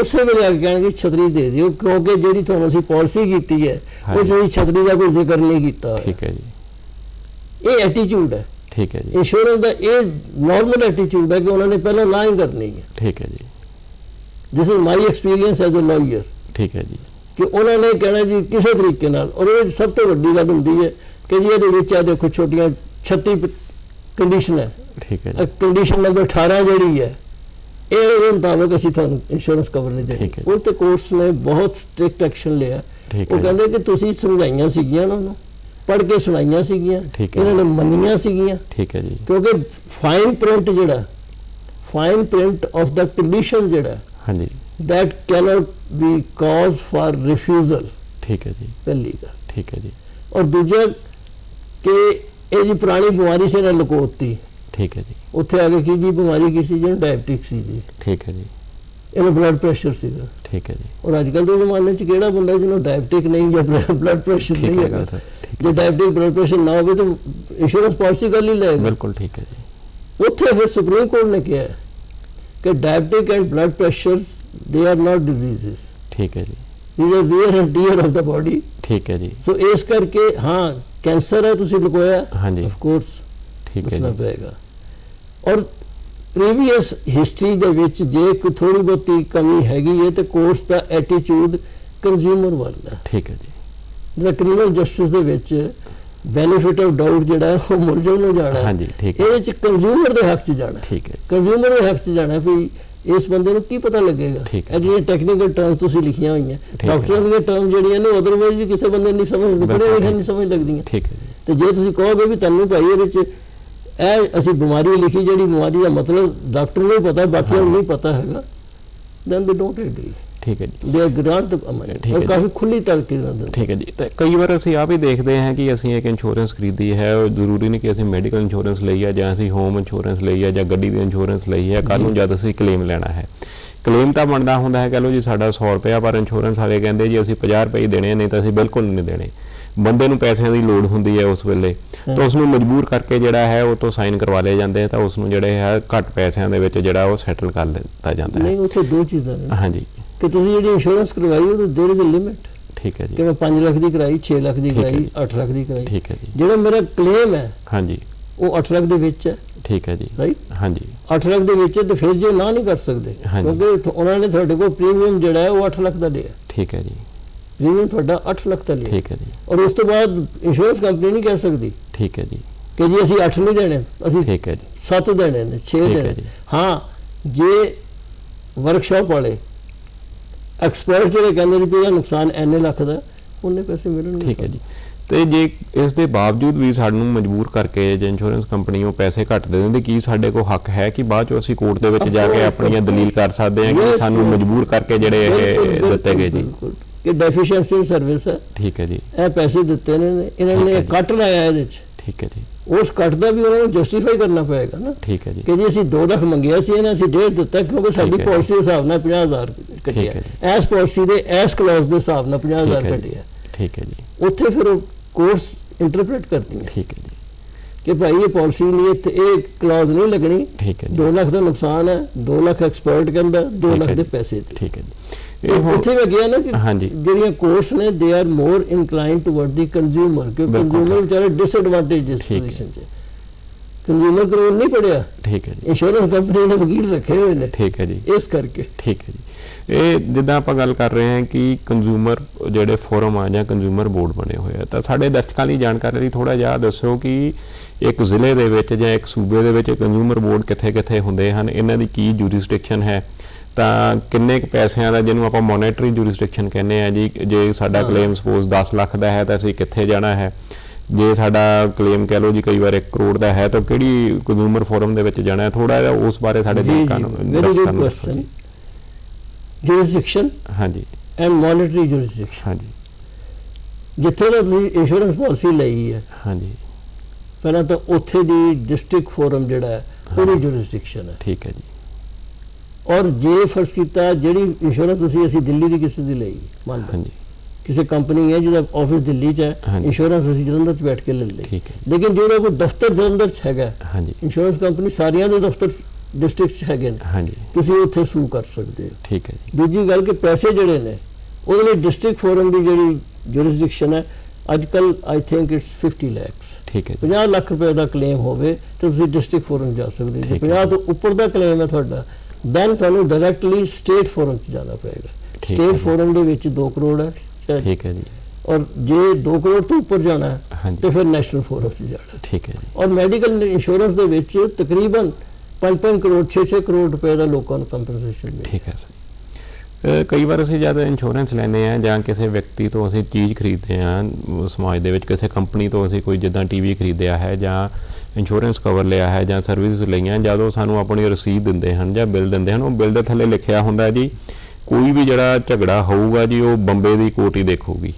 ਉਸੇ ਵੇਲੇ ਆ ਕੇ ਕਹਿਣਗੇ ਛਤਰੀ ਦੇ ਦਿਓ ਕਿਉਂਕਿ ਜਿਹੜੀ ਤੁਹਾਨੂੰ ਅਸੀਂ ਪਾਲਿਸੀ ਕੀਤੀ ਹੈ ਉਹ। ਜਿਹੜੀ ਛਤਰੀ ਦਾ ਕੋਈ ਜ਼ਿਕਰ ਨਹੀਂ ਕੀਤਾ।
ਠੀਕ ਹੈ ਜੀ।
ਇਹ ਐਟੀਟਿਊਡ ਹੈ।
ਠੀਕ ਹੈ ਜੀ।
ਇੰਸ਼ੋਰੈਂਸ ਦਾ ਇਹ ਨਾਰਮਲ ਐਟੀਟਿਊਡ ਹੈ ਕਿ ਉਹਨਾਂ ਨੇ ਪਹਿਲਾਂ ਨਾ ਹੀ ਕਰਨੀ ਹੈ।
ਠੀਕ ਹੈ ਜੀ।
This is my experience as a lawyer
ਠੀਕ ਹੈ ਜੀ।
ਕਿ ਉਹਨਾਂ ਨੇ ਕਹਿਣਾ ਜੀ ਕਿਸੇ ਤਰੀਕੇ ਨਾਲ ਔਰ ਇਹ ਸਭ ਤੋਂ ਵੱਡੀ ਗੱਲ ਹੁੰਦੀ ਹੈ ਕਿ ਜੀ ਇਹਦੇ ਵਿੱਚ ਆ ਦੇਖੋ ਛੋਟੀਆਂ 36 ਕੰਡੀਸ਼ਨ ਹੈ।
ਠੀਕ ਹੈ ਜੀ।
ਕੰਡੀਸ਼ਨ ਨੰਬਰ 18 ਜਿਹੜੀ ਹੈ ਇਹ ਇਹਦੇ ਮੁਤਾਬਕ ਅਸੀਂ ਤੁਹਾਨੂੰ ਇੰਸ਼ੋਰੈਂਸ ਕਵਰ ਨਹੀਂ ਦੇਣੀ। ਉਹ ਤੇ ਕੋਰਸ ਨੇ ਬਹੁਤ ਸਟ੍ਰਿਕਟ ਐਕਸ਼ਨ ਲਿਆ। ਉਹ ਕਹਿੰਦੇ ਕਿ ਤੁਸੀਂ ਸਮਝਾਈਆਂ ਸੀਗੀਆਂ ਉਹਨਾਂ ਨੂੰ ਪੜ੍ਹ ਕੇ ਸੁਣਾਈਆਂ ਸੀਗੀਆਂ। ਇਹਨਾਂ ਨੇ ਮੰਨੀਆਂ ਸੀਗੀਆਂ।
ਠੀਕ ਹੈ ਜੀ।
ਕਿਉਂਕਿ ਫਾਈਨ ਪ੍ਰਿੰਟ ਜਿਹੜਾ fine print of the condition ਜਿਹੜਾ
ਹਾਂਜੀ।
that cannot be cause for refusal
ਠੀਕ ਹੈ ਜੀ।
ਪਹਿਲੀ ਗੱਲ।
ਠੀਕ ਹੈ ਜੀ।
ਔਰ ਦੂਜਾ ਕਿ ਇਹ ਜੀ ਪੁਰਾਣੀ ਬਿਮਾਰੀ ਸੀ ਨਾ ਲਕੋਤੀ
ਠੀਕ ਹੈ ਜੀ।
ਉੱਥੇ ਆ ਕੇ ਕੀ ਜੀ ਬਿਮਾਰੀ ਕੀ ਸੀ ਜਿਹਨੂੰ ਡਾਇਬਟਿਕ ਸੀ ਜੀ।
ਠੀਕ ਹੈ ਜੀ।
ਇਹਨੂੰ ਬਲੱਡ ਪ੍ਰੈਸ਼ਰ ਸੀਗਾ।
ਠੀਕ ਹੈ ਜੀ।
ਔਰ ਅੱਜ ਕੱਲ੍ਹ ਦੇ ਜ਼ਮਾਨੇ 'ਚ ਕਿਹੜਾ ਬੰਦਾ ਜਿਹਨੂੰ ਡਾਇਬਟਿਕ ਨਹੀਂ ਜਾਂ ਬਲੱਡ ਪ੍ਰੈਸ਼ਰ ਨਹੀਂ ਹੈਗਾ? ਜੇ ਡਾਇਬਟਿਕ ਬਲੱਡ ਪ੍ਰੈਸ਼ਰ ਨਾ ਹੋਵੇ ਤਾਂ ਇੰਸ਼ੋਰੈਂਸ ਪਾਲਿਸੀ ਕਰ ਹੀ ਲਏਗਾ
ਬਿਲਕੁਲ ਠੀਕ ਹੈ ਜੀ।
ਉੱਥੇ ਫਿਰ ਸੁਪਰੀਮ ਕੋਰਟ ਨੇ ਕਿਹਾ ਕਿ diabetic and blood pressures they are not diseases
ਠੀਕ ਹੈ ਜੀ।
Are wear and tear of the body
ਠੀਕ ਹੈ ਜੀ।
ਸੋ ਇਸ ਕਰਕੇ ਹਾਂ ਕੈਂਸਰ ਹੈ ਤੁਸੀਂ ਲੁਕੋਇਆ?
ਹਾਂਜੀ।
ਆਫ ਕੋਰਸ
ਠੀਕ ਹੈ
ਦੱਸਣਾ
ਜੀ।
ਪਏਗਾ। ਔਰ ਪ੍ਰੀਵੀਅਸ ਹਿਸਟਰੀ ਦੇ ਵਿੱਚ ਜੇ ਕੋਈ ਥੋੜੀ ਬਹੁਤੀ ਕਮੀ ਹੈਗੀ ਹੈ ਤੇ ਕੋਰਸ ਦਾ ਐਟੀਟਿਊਡ ਕੰਜ਼ਿਊਮਰ ਵੱਲ ਹੈ।
ਠੀਕ ਹੈ ਜੀ।
ਜਿਹੜਾ ਕ੍ਰਿਮੀਨਲ ਜਸਟਿਸ ਦੇ ਵਿੱਚ ਬੈਨੀਫਿਟ ਆਫ ਡਾਊਟ ਜਿਹੜਾ ਉਹ ਮੁਲਜ਼ਮ ਨੂੰ ਜਾਣਾ।
ਹਾਂਜੀ ਠੀਕ ਹੈ।
ਇਹਦੇ ਚ ਕੰਜ਼ਿਊਮਰ ਦੇ ਹੱਕ 'ਚ ਜਾਣਾ।
ਠੀਕ ਹੈ
ਕੰਜ਼ਿਊਮਰ ਦੇ ਹੱਕ 'ਚ ਜਾਣਾ ਵੀ ਇਸ ਬੰਦੇ ਨੂੰ ਕੀ ਪਤਾ ਲੱਗੇਗਾ। ਇਹ ਜਿਹੜੀਆਂ ਟੈਕਨੀਕਲ ਟਰਮਸ ਤੁਸੀਂ ਲਿਖੀਆਂ ਹੋਈਆਂ। ਡਾਕਟਰਾਂ ਦੀਆਂ ਟਰਮ ਜਿਹੜੀਆਂ ਨੇ ਅਦਰਵਾਈਜ਼ ਵੀ ਕਿਸੇ ਬੰਦੇ ਨੂੰ ਨਹੀਂ ਸਮਝ
ਬਿਲਕੁਲ
ਪੜ੍ਹੇ ਲਿਖੇ
ਠੀਕ।
ਨਹੀਂ ਸਮਝ ਲੱਗਦੀਆਂ
ਠੀਕ ਹੈ
ਤੇ ਜੇ ਤੁਸੀਂ ਕਹੋਗੇ ਵੀ ਤੁਹਾਨੂੰ ਭਾਈ ਇਹਦੇ ਚ ਇਹ ਅਸੀਂ ਬਿਮਾਰੀ ਲਿਖੀ ਜਿਹੜੀ ਬਿਮਾਰੀ ਦਾ ਮਤਲਬ ਡਾਕਟਰ ਨੂੰ ਹੀ ਪਤਾ ਬਾਕੀਆਂ ਨੂੰ ਨਹੀਂ ਪਤਾ ਹੈਗਾ then they don't agree
ਠੀਕ ਹੈ ਜੀ।
the amendment
ਠੀਕ
ਔਰ
ਹੈ
ਕਾਫੀ ਖੁੱਲੀ ਤਰੀਕੇ ਨਾਲ
ਠੀਕ ਹੈ ਜੀ। ਤੇ ਕਈ ਵਾਰ ਅਸੀਂ ਆਪ ਹੀ ਦੇਖਦੇ ਹਾਂ ਕਿ ਅਸੀਂ ਇੱਕ ਇੰਸ਼ੋਰੈਂਸ ਖਰੀਦੀ ਹੈ ਉਹ ਜ਼ਰੂਰੀ ਨਹੀਂ ਕਿ ਅਸੀਂ ਮੈਡੀਕਲ ਇੰਸ਼ੋਰੈਂਸ ਲਈ ਹੈ ਜਾਂ ਅਸੀਂ ਹੋਮ ਇੰਸ਼ੋਰੈਂਸ ਲਈ ਹੈ ਜਾਂ ਗੱਡੀ ਦੀ ਇੰਸ਼ੋਰੈਂਸ ਲਈ ਹੈ ਕੱਲ ਨੂੰ ਜਦ ਅਸੀਂ ਕਲੇਮ ਲੈਣਾ ਹੈ। ਕਲੇਮ ਤਾਂ ਬਣਦਾ ਹੁੰਦਾ ਹੈ ਕਹ ਲਓ ਜੀ ਸਾਡਾ 100 ਰੁਪਇਆ ਪਰ ਇੰਸ਼ੋਰੈਂਸ ਵਾਲੇ ਕਹਿੰਦੇ ਜੀ ਅਸੀਂ 50 ਰੁਪਏ ਹੀ ਦੇਣੇ ਆ, ਨਹੀਂ ਤਾਂ ਅਸੀਂ ਬਿਲਕੁਲ ਨਹੀਂ ਦੇਣੇ। ਬੰਦੇ ਨੂੰ ਪੈਸਿਆਂ ਦੀ ਲੋੜ ਹੁੰਦੀ ਹੈ ਉਸ ਵੇਲੇ। ਤਾਂ ਉਸ ਨੂੰ ਮਜਬੂਰ ਕਰਕੇ ਜਿਹੜਾ ਹੈ ਉਹ ਤੋਂ ਸਾਈਨ ਕਰਵਾ ਲਏ ਜਾਂਦੇ ਆ ਤਾਂ ਉਸ ਨੂੰ ਜਿਹੜੇ ਹੈ ਘੱਟ ਪੈਸਿਆਂ ਦੇ ਵਿੱਚ ਜਿਹੜਾ ਉਹ ਸੈਟਲ ਕਰ ਦਿੱਤਾ ਜਾਂਦਾ
ਨਹੀਂ
ਹੈ
ਉੱਥੇ ਦੋ ਚੀਜ਼ਾਂ ਨੇ।
ਹਾਂਜੀ।
ਕਿ ਤੁਸੀਂ ਜਿਹੜੀ ਇੰਸ਼ੋਰੈਂਸ ਕਰਵਾਈ ਉਹ ਦੇਰ ਇਜ਼ ਅ ਲਿਮਿਟ
ਠੀਕ ਹੈ
ਕਿ
ਜੀ
ਮੈਂ 5 ਲੱਖ ਦੀ ਕਰਾਈ 6 ਲੱਖ ਦੀ ਕਰਾਈ
ਜੀ।
8 ਲੱਖ ਦੀ ਕਰਾਈ।
ਠੀਕ ਹੈ ਜੀ।
ਜਿਹੜਾ ਮੇਰਾ ਕਲੇਮ ਹੈ
ਹਾਂਜੀ।
ਉਹ 8 ਲੱਖ ਦੇ ਵਿੱਚ ਹੈ।
ਠੀਕ ਹੈ ਜੀ।
ਰਾਈਟ
ਹਾਂਜੀ।
8 ਲੱਖ ਦੇ ਵਿੱਚ ਤੇ ਫਿਰ ਜੇ ਨਾ ਨਹੀਂ ਕਰ ਸਕਦੇ। ਕਿਉਂਕਿ ਉਹਨਾਂ ਨੇ ਤੁਹਾਡੇ ਕੋਲ ਪ੍ਰੀਮੀਅਮ ਜਿਹੜਾ ਹੈ ਉਹ 8 ਲੱਖ ਦਾ ਲਿਆ।
ਠੀਕ ਹੈ ਜੀ।
ਪ੍ਰੀਮੀਅਮ ਤੁਹਾਡਾ 8 ਲੱਖ ਦਾ ਲਿਆ।
ਠੀਕ ਹੈ ਜੀ।
ਔਰ ਉਸ ਤੋਂ ਬਾਅਦ ਇੰਸ਼ੋਰੈਂਸ ਕੰਪਨੀ ਨਹੀਂ ਕਹਿ ਸਕਦੀ
ਠੀਕ ਹੈ ਜੀ।
ਕਿ ਜੀ ਅਸੀਂ 8 ਨਹੀਂ ਦੇਣੇ ਅਸੀਂ
ਠੀਕ ਹੈ ਜੀ।
7 ਦੇਣੇ ਨੇ 6
ਠੀਕ ਹੈ
ਦੇਣੇ। ਹਾਂ ਜੇ ਵਰਕਸ਼ਾਪ ਵਾਲੇ ਐਕਸਪਰਟ ਜਿਹੜੇ ਕਹਿੰਦੇ ਨੇ ਵੀ ਇਹਦਾ ਨੁਕਸਾਨ ਐਨੇ ਲੱਖ ਦਾ ਉਹਨੇ ਪੈਸੇ ਮਿਲਣਗੇ
ਠੀਕ ਹੈ ਜੀ। ਤੇ ਜੇ ਇਸ ਦੇ ਬਾਵਜੂਦ ਵੀ ਸਾਨੂੰ ਮਜਬੂਰ ਕਰਕੇ ਜੇ ਇੰਸ਼ੋਰੈਂਸ ਕੰਪਨੀ ਉਹ ਪੈਸੇ ਘੱਟ ਦੇ ਦਿੰਦੀ ਕੀ ਸਾਡੇ ਕੋਲ ਹੱਕ ਹੈ ਕਿ ਬਾਅਦ ਚੋਂ ਅਸੀਂ ਕੋਰਟ ਦੇ ਵਿੱਚ ਜਾ ਕੇ ਆਪਣੀਆਂ ਦਲੀਲ. ਕਰ ਸਕਦੇ ਹਾਂ ਕਿ ਸਾਨੂੰ. ਮਜਬੂਰ ਕਰਕੇ ਜਿਹੜੇ ਇਹ ਦਿੱਤੇ ਗਏ ਜੀ।
ਕਿ ਡੈਫੀਸ਼ੀਐਂਸੀ ਸਰਵਿਸ ਹੈ।
ਠੀਕ ਹੈ ਜੀ।
ਇਹ ਪੈਸੇ ਦਿੱਤੇ ਨੇ ਇਹਨਾਂ ਨੇ। ਕੱਟ ਲਾਇਆ ਇਹਦੇ ਚ।
ਠੀਕ ਹੈ ਜੀ।
ਉਸ ਕੱਟ ਦਾ ਵੀ ਉਹਨਾਂ ਨੂੰ ਜਸਟੀਫਾਈ ਕਰਨਾ ਪਏਗਾ ਨਾ।
ਠੀਕ ਹੈ ਜੀ।
ਕਿ ਜੀ ਅਸੀਂ 2 ਲੱਖ ਮੰਗਿਆ ਸੀ ਇਹਨਾਂ ਅਸੀਂ ਡੇਢ ਦਿੱਤਾ ਕਿਉਂਕਿ ਸਾਡੀ
ਹੈ।
ਪਾਲਿਸੀ ਦੇ ਹਿਸਾਬ ਨਾਲ 50000 ਕੱਟਿਆ
ਹੈ
ਐਸ ਪਾਲਿਸੀ ਦੇ ਐਸ ਕਲੌਜ਼ ਦੇ ਹਿਸਾਬ ਨਾਲ 50000
ਠੀਕ ਹੈ ਜੀ।
ਕੱਟਿਆ
ਠੀਕ ਹੈ ਜੀ।
ਉੱਥੇ ਫਿਰ ਉਹ ਕੋਰਸ ਇੰਟਰਪ੍ਰੀਟ ਕਰਦੀਆਂ।
ਠੀਕ ਹੈ ਜੀ।
ਕਿ ਭਾਈ ਇਹ ਪਾਲਿਸੀ ਨਹੀਂ ਇੱਥੇ ਇਹ ਕਲੌਜ਼ ਨਹੀਂ ਲੱਗਣੀ।
ਠੀਕ ਹੈ ਜੀ।
2 ਲੱਖ ਦਾ ਨੁਕਸਾਨ ਹੈ 2 ਲੱਖ ਐਕਸਪਰਟ ਕਹਿੰਦਾ 2
ਠੀਕ
ਲੱਖ
ਹੈ
ਦੇ। ਪੈਸੇ
ਠੀਕ ਹੈ ਜੀ। ਇਹ
ਉੱਥੇ ਮੈਂ ਗਿਆ ਨਾ ਕਿ। ਜਿਹੜੀਆਂ ਕੋਰਸ ਨੇ they are more inclined toward the consumer ਕਿ ਕੰਜ਼ਿਊਮਰ ਵਿਚਾਰੇ ਡਿਸਐਡਵਾਂਟੇਜ ਇਸ
ਠੀਕ ਹੈ।
ਪੋਜੀਸ਼ਨ 'ਚ। ਕੰਜ਼ਿਊਮਰ ਕਾਨੂੰਨ ਨਹੀਂ ਪੜਿਆ
ਠੀਕ ਹੈ ਜੀ।
ਇੰਸ਼ੋਰੈਂਸ ਕੰਪਨੀ ਨੇ ਵਕੀਲ ਰੱਖੇ ਹੋਏ ਨੇ।
ਠੀਕ ਹੈ ਜੀ।
ਇਸ ਕਰਕੇ।
ਠੀਕ ਹੈ ਜੀ। ਇਹ ਜਿੱਦਾਂ ਆਪਾਂ ਗੱਲ ਕਰ ਰਹੇ ਹਾਂ ਕਿ ਕੰਜ਼ਿਊਮਰ ਜਿਹੜੇ ਫੋਰਮ ਆ ਜਾਂ ਕੰਜ਼ਿਊਮਰ ਬੋਰਡ ਬਣੇ ਹੋਏ ਆ ਤਾਂ ਸਾਡੇ ਦਰਸ਼ਕਾਂ ਲਈ ਜਾਣਕਾਰੀ ਲਈ ਥੋੜਾ ਜਿਹਾ ਦੱਸੋ ਕਿ ਇੱਕ ਜ਼ਿਲ੍ਹੇ ਦੇ ਵਿੱਚ ਜਾਂ ਇੱਕ ਸੂਬੇ ਦੇ ਵਿੱਚ ਕੰਜ਼ਿਊਮਰ ਬੋਰਡ ਕਿੱਥੇ-ਕਿੱਥੇ ਹੁੰਦੇ ਹਨ? ਇਹਨਾਂ ਦੀ ਕੀ ਜੂਰਿਸਡਿਕਸ਼ਨ ਹੈ? ਤਾਂ ਕਿੰਨੇ ਕੁ ਪੈਸਿਆਂ ਦਾ ਜਿਹਨੂੰ ਆਪਾਂ ਮੋਨੇਟਰੀ ਜੂਰਿਸਡਿਕਸ਼ਨ ਕਹਿੰਦੇ ਆ ਜੀ ਜੇ ਸਾਡਾ। ਕਲੇਮ ਸਪੋਜ਼ 10 ਲੱਖ ਦਾ ਹੈ ਤਾਂ ਅਸੀਂ ਕਿੱਥੇ ਜਾਣਾ ਹੈ? ਜੇ ਸਾਡਾ ਕਲੇਮ ਕਹਿ ਲਓ ਜੀ ਕਈ ਵਾਰ 1 ਕਰੋੜ ਦਾ ਹੈ ਤਾਂ ਕਿਹੜੀ ਕੰਜ਼ਿਊਮਰ ਫੋਰਮ ਦੇ ਵਿੱਚ ਜਾਣਾ ਹੈ? ਥੋੜਾ ਜਿਹਾ ਉਸ ਬਾਰੇ ਸਾਡੇ ਦਰਸ਼ਕਾਂ ਨੂੰ
ਵੈਰੀ ਗੁੱਡ ਕੁਐਸਚਨ
ਜੀ।
jurisdiction
ਹਾਂਜੀ।
ਐਂਡ ਮੋਨਿਟਰੀ jurisdiction
ਹਾਂਜੀ।
ਜਿੱਥੇ ਦਾ ਤੁਸੀਂ ਇੰਸ਼ੋਰੈਂਸ ਪਾਲਿਸੀ ਲਈ ਹੈ।
ਹਾਂਜੀ।
ਪਹਿਲਾਂ ਤਾਂ ਉੱਥੇ ਦੀ ਡਿਸਟ੍ਰਿਕਟ ਫੋਰਮ ਜਿਹੜਾ ਹੈ। ਉਹਦੀ jurisdiction ਹੈ।
ਠੀਕ ਹੈ ਜੀ।
ਔਰ ਜੇ ਫਰਜ਼ ਕੀਤਾ ਜਿਹੜੀ ਇੰਸ਼ੋਰੈਂਸ ਤੁਸੀਂ ਅਸੀਂ ਦਿੱਲੀ ਦੀ ਕਿਸੇ ਦੀ ਲਈ ਮੰਨ ਲਓ
ਹਾਂਜੀ
ਕਿਸੇ ਕੰਪਨੀ ਹੈ ਜਿਹਦਾ ਆਫਿਸ ਦਿੱਲੀ 'ਚ ਹੈ
ਹਾਂਜੀ।
ਇੰਸ਼ੋਰੈਂਸ ਅਸੀਂ ਜਲੰਧਰ 'ਚ ਬੈਠ ਕੇ ਲੈ ਲਈ
ਠੀਕ ਹੈ
ਲੇਕਿਨ ਜਿਹੜਾ ਕੋਈ ਦਫ਼ਤਰ ਜਲੰਧਰ 'ਚ ਹੈਗਾ
ਹਾਂਜੀ
ਇੰਸ਼ੋਰੈਂਸ ਕੰਪਨੀ ਸਾਰੀਆਂ ਦੇ ਦਫ਼ਤਰ ਡਿਸਟ੍ਰਿਕਟ 'ਚ ਹੈਗੇ ਨੇ
ਹਾਂਜੀ
ਤੁਸੀਂ ਉੱਥੇ ਸੂ ਕਰ ਸਕਦੇ ਹੋ
ਠੀਕ ਹੈ ਜੀ
ਦੂਜੀ ਗੱਲ ਕਿ ਪੈਸੇ ਜਿਹੜੇ ਨੇ ਉਹਦੇ ਲਈ ਡਿਸਟ੍ਰਿਕਟ ਫੋਰਮ ਦੀ ਜਿਹੜੀ ਜੁਰਿਸਡਿਕਸ਼ਨ ਹੈ ਅੱਜ ਕੱਲ ਆਈ ਥਿੰਕ ਇਟਸ 50 ਲੱਖਸ
ਠੀਕ ਹੈ ਜੀ
50 ਲੱਖ ਰੁਪਏ ਦਾ ਕਲੇਮ ਹੋਵੇ ਤਾਂ ਤੁਸੀਂ ਡਿਸਟ੍ਰਿਕਟ ਫੋਰਮ ਜਾ ਸਕਦੇ ਹੋ ਜੇ
ਠੀਕ ਹੈ।
50 ਤੋਂ ਉੱਪਰ ਦਾ ਕਲੇਮ ਹੈ ਤੁਹਾਡਾ ਦੈਨ ਤੁਹਾਨੂੰ ਡਾਇਰੈਕਟਲੀ ਸਟੇਟ ਫੋਰਮ 'ਚ ਜਾਣਾ ਪਏਗਾ। ਸਟੇਟ। ਫੋਰਮ ਦੇ ਵਿੱਚ 2 ਕਰੋੜ ਹੈ
ਠੀਕ ਹੈ ਜੀ।
ਔਰ ਜੇ 2 ਕਰੋੜ ਤੋਂ ਉੱਪਰ ਜਾਣਾ ਤੇ ਫਿਰ ਨੈਸ਼ਨਲ ਫੋਰਮ 'ਚ ਜਾਣਾ
ਠੀਕ ਹੈ ਜੀ।
ਔਰ ਮੈਡੀਕਲ ਇੰਸ਼ੋਰੈਂਸ ਦੇ ਵਿੱਚ ਤਕਰੀਬਨ 5-5 ਕਰੋੜ 6-6 ਕਰੋੜ ਰੁਪਏ ਦਾ ਲੋਕਾਂ ਨੂੰ ਕੰਪਨਸੇਸ਼ਨ ਮਿਲਦਾ
ਠੀਕ ਹੈ ਅਹ ਕਈ ਵਾਰ ਅਸੀਂ ਜਦ ਇੰਸ਼ੋਰੈਂਸ ਲੈਂਦੇ ਆ ਜਾਂ ਕਿਸੇ ਵਿਅਕਤੀ ਤੋਂ ਅਸੀਂ ਚੀਜ਼ ਖਰੀਦਦੇ ਆ ਸਮਾਜ ਦੇ ਵਿੱਚ ਕਿਸੇ ਕੰਪਨੀ ਤੋਂ ਅਸੀਂ ਕੋਈ ਜਿੱਦਾਂ ਟੀਵੀ ਖਰੀਦਿਆ ਹੈ ਜਾਂ ਇੰਸ਼ੋਰੈਂਸ ਕਵਰ ਲਿਆ ਹੈ ਜਾਂ ਸਰਵਿਸ ਲਈਆਂ ਜਦੋਂ ਸਾਨੂੰ ਆਪਣੀ ਰਸੀਦ ਦਿੰਦੇ ਹਨ ਜਾਂ ਬਿੱਲ ਦਿੰਦੇ ਹਨ ਉਹ ਬਿੱਲ ਦੇ ਥੱਲੇ ਲਿਖਿਆ ਹੁੰਦਾ ਹੈ ਜੀ ਕੋਈ ਵੀ ਜਿਹੜਾ ਝਗੜਾ ਹੋਊਗਾ ਜੀ ਉਹ ਬੰਬੇ ਦੀ ਕੋਰਟ ਹੀ ਦੇਖੂਗੀ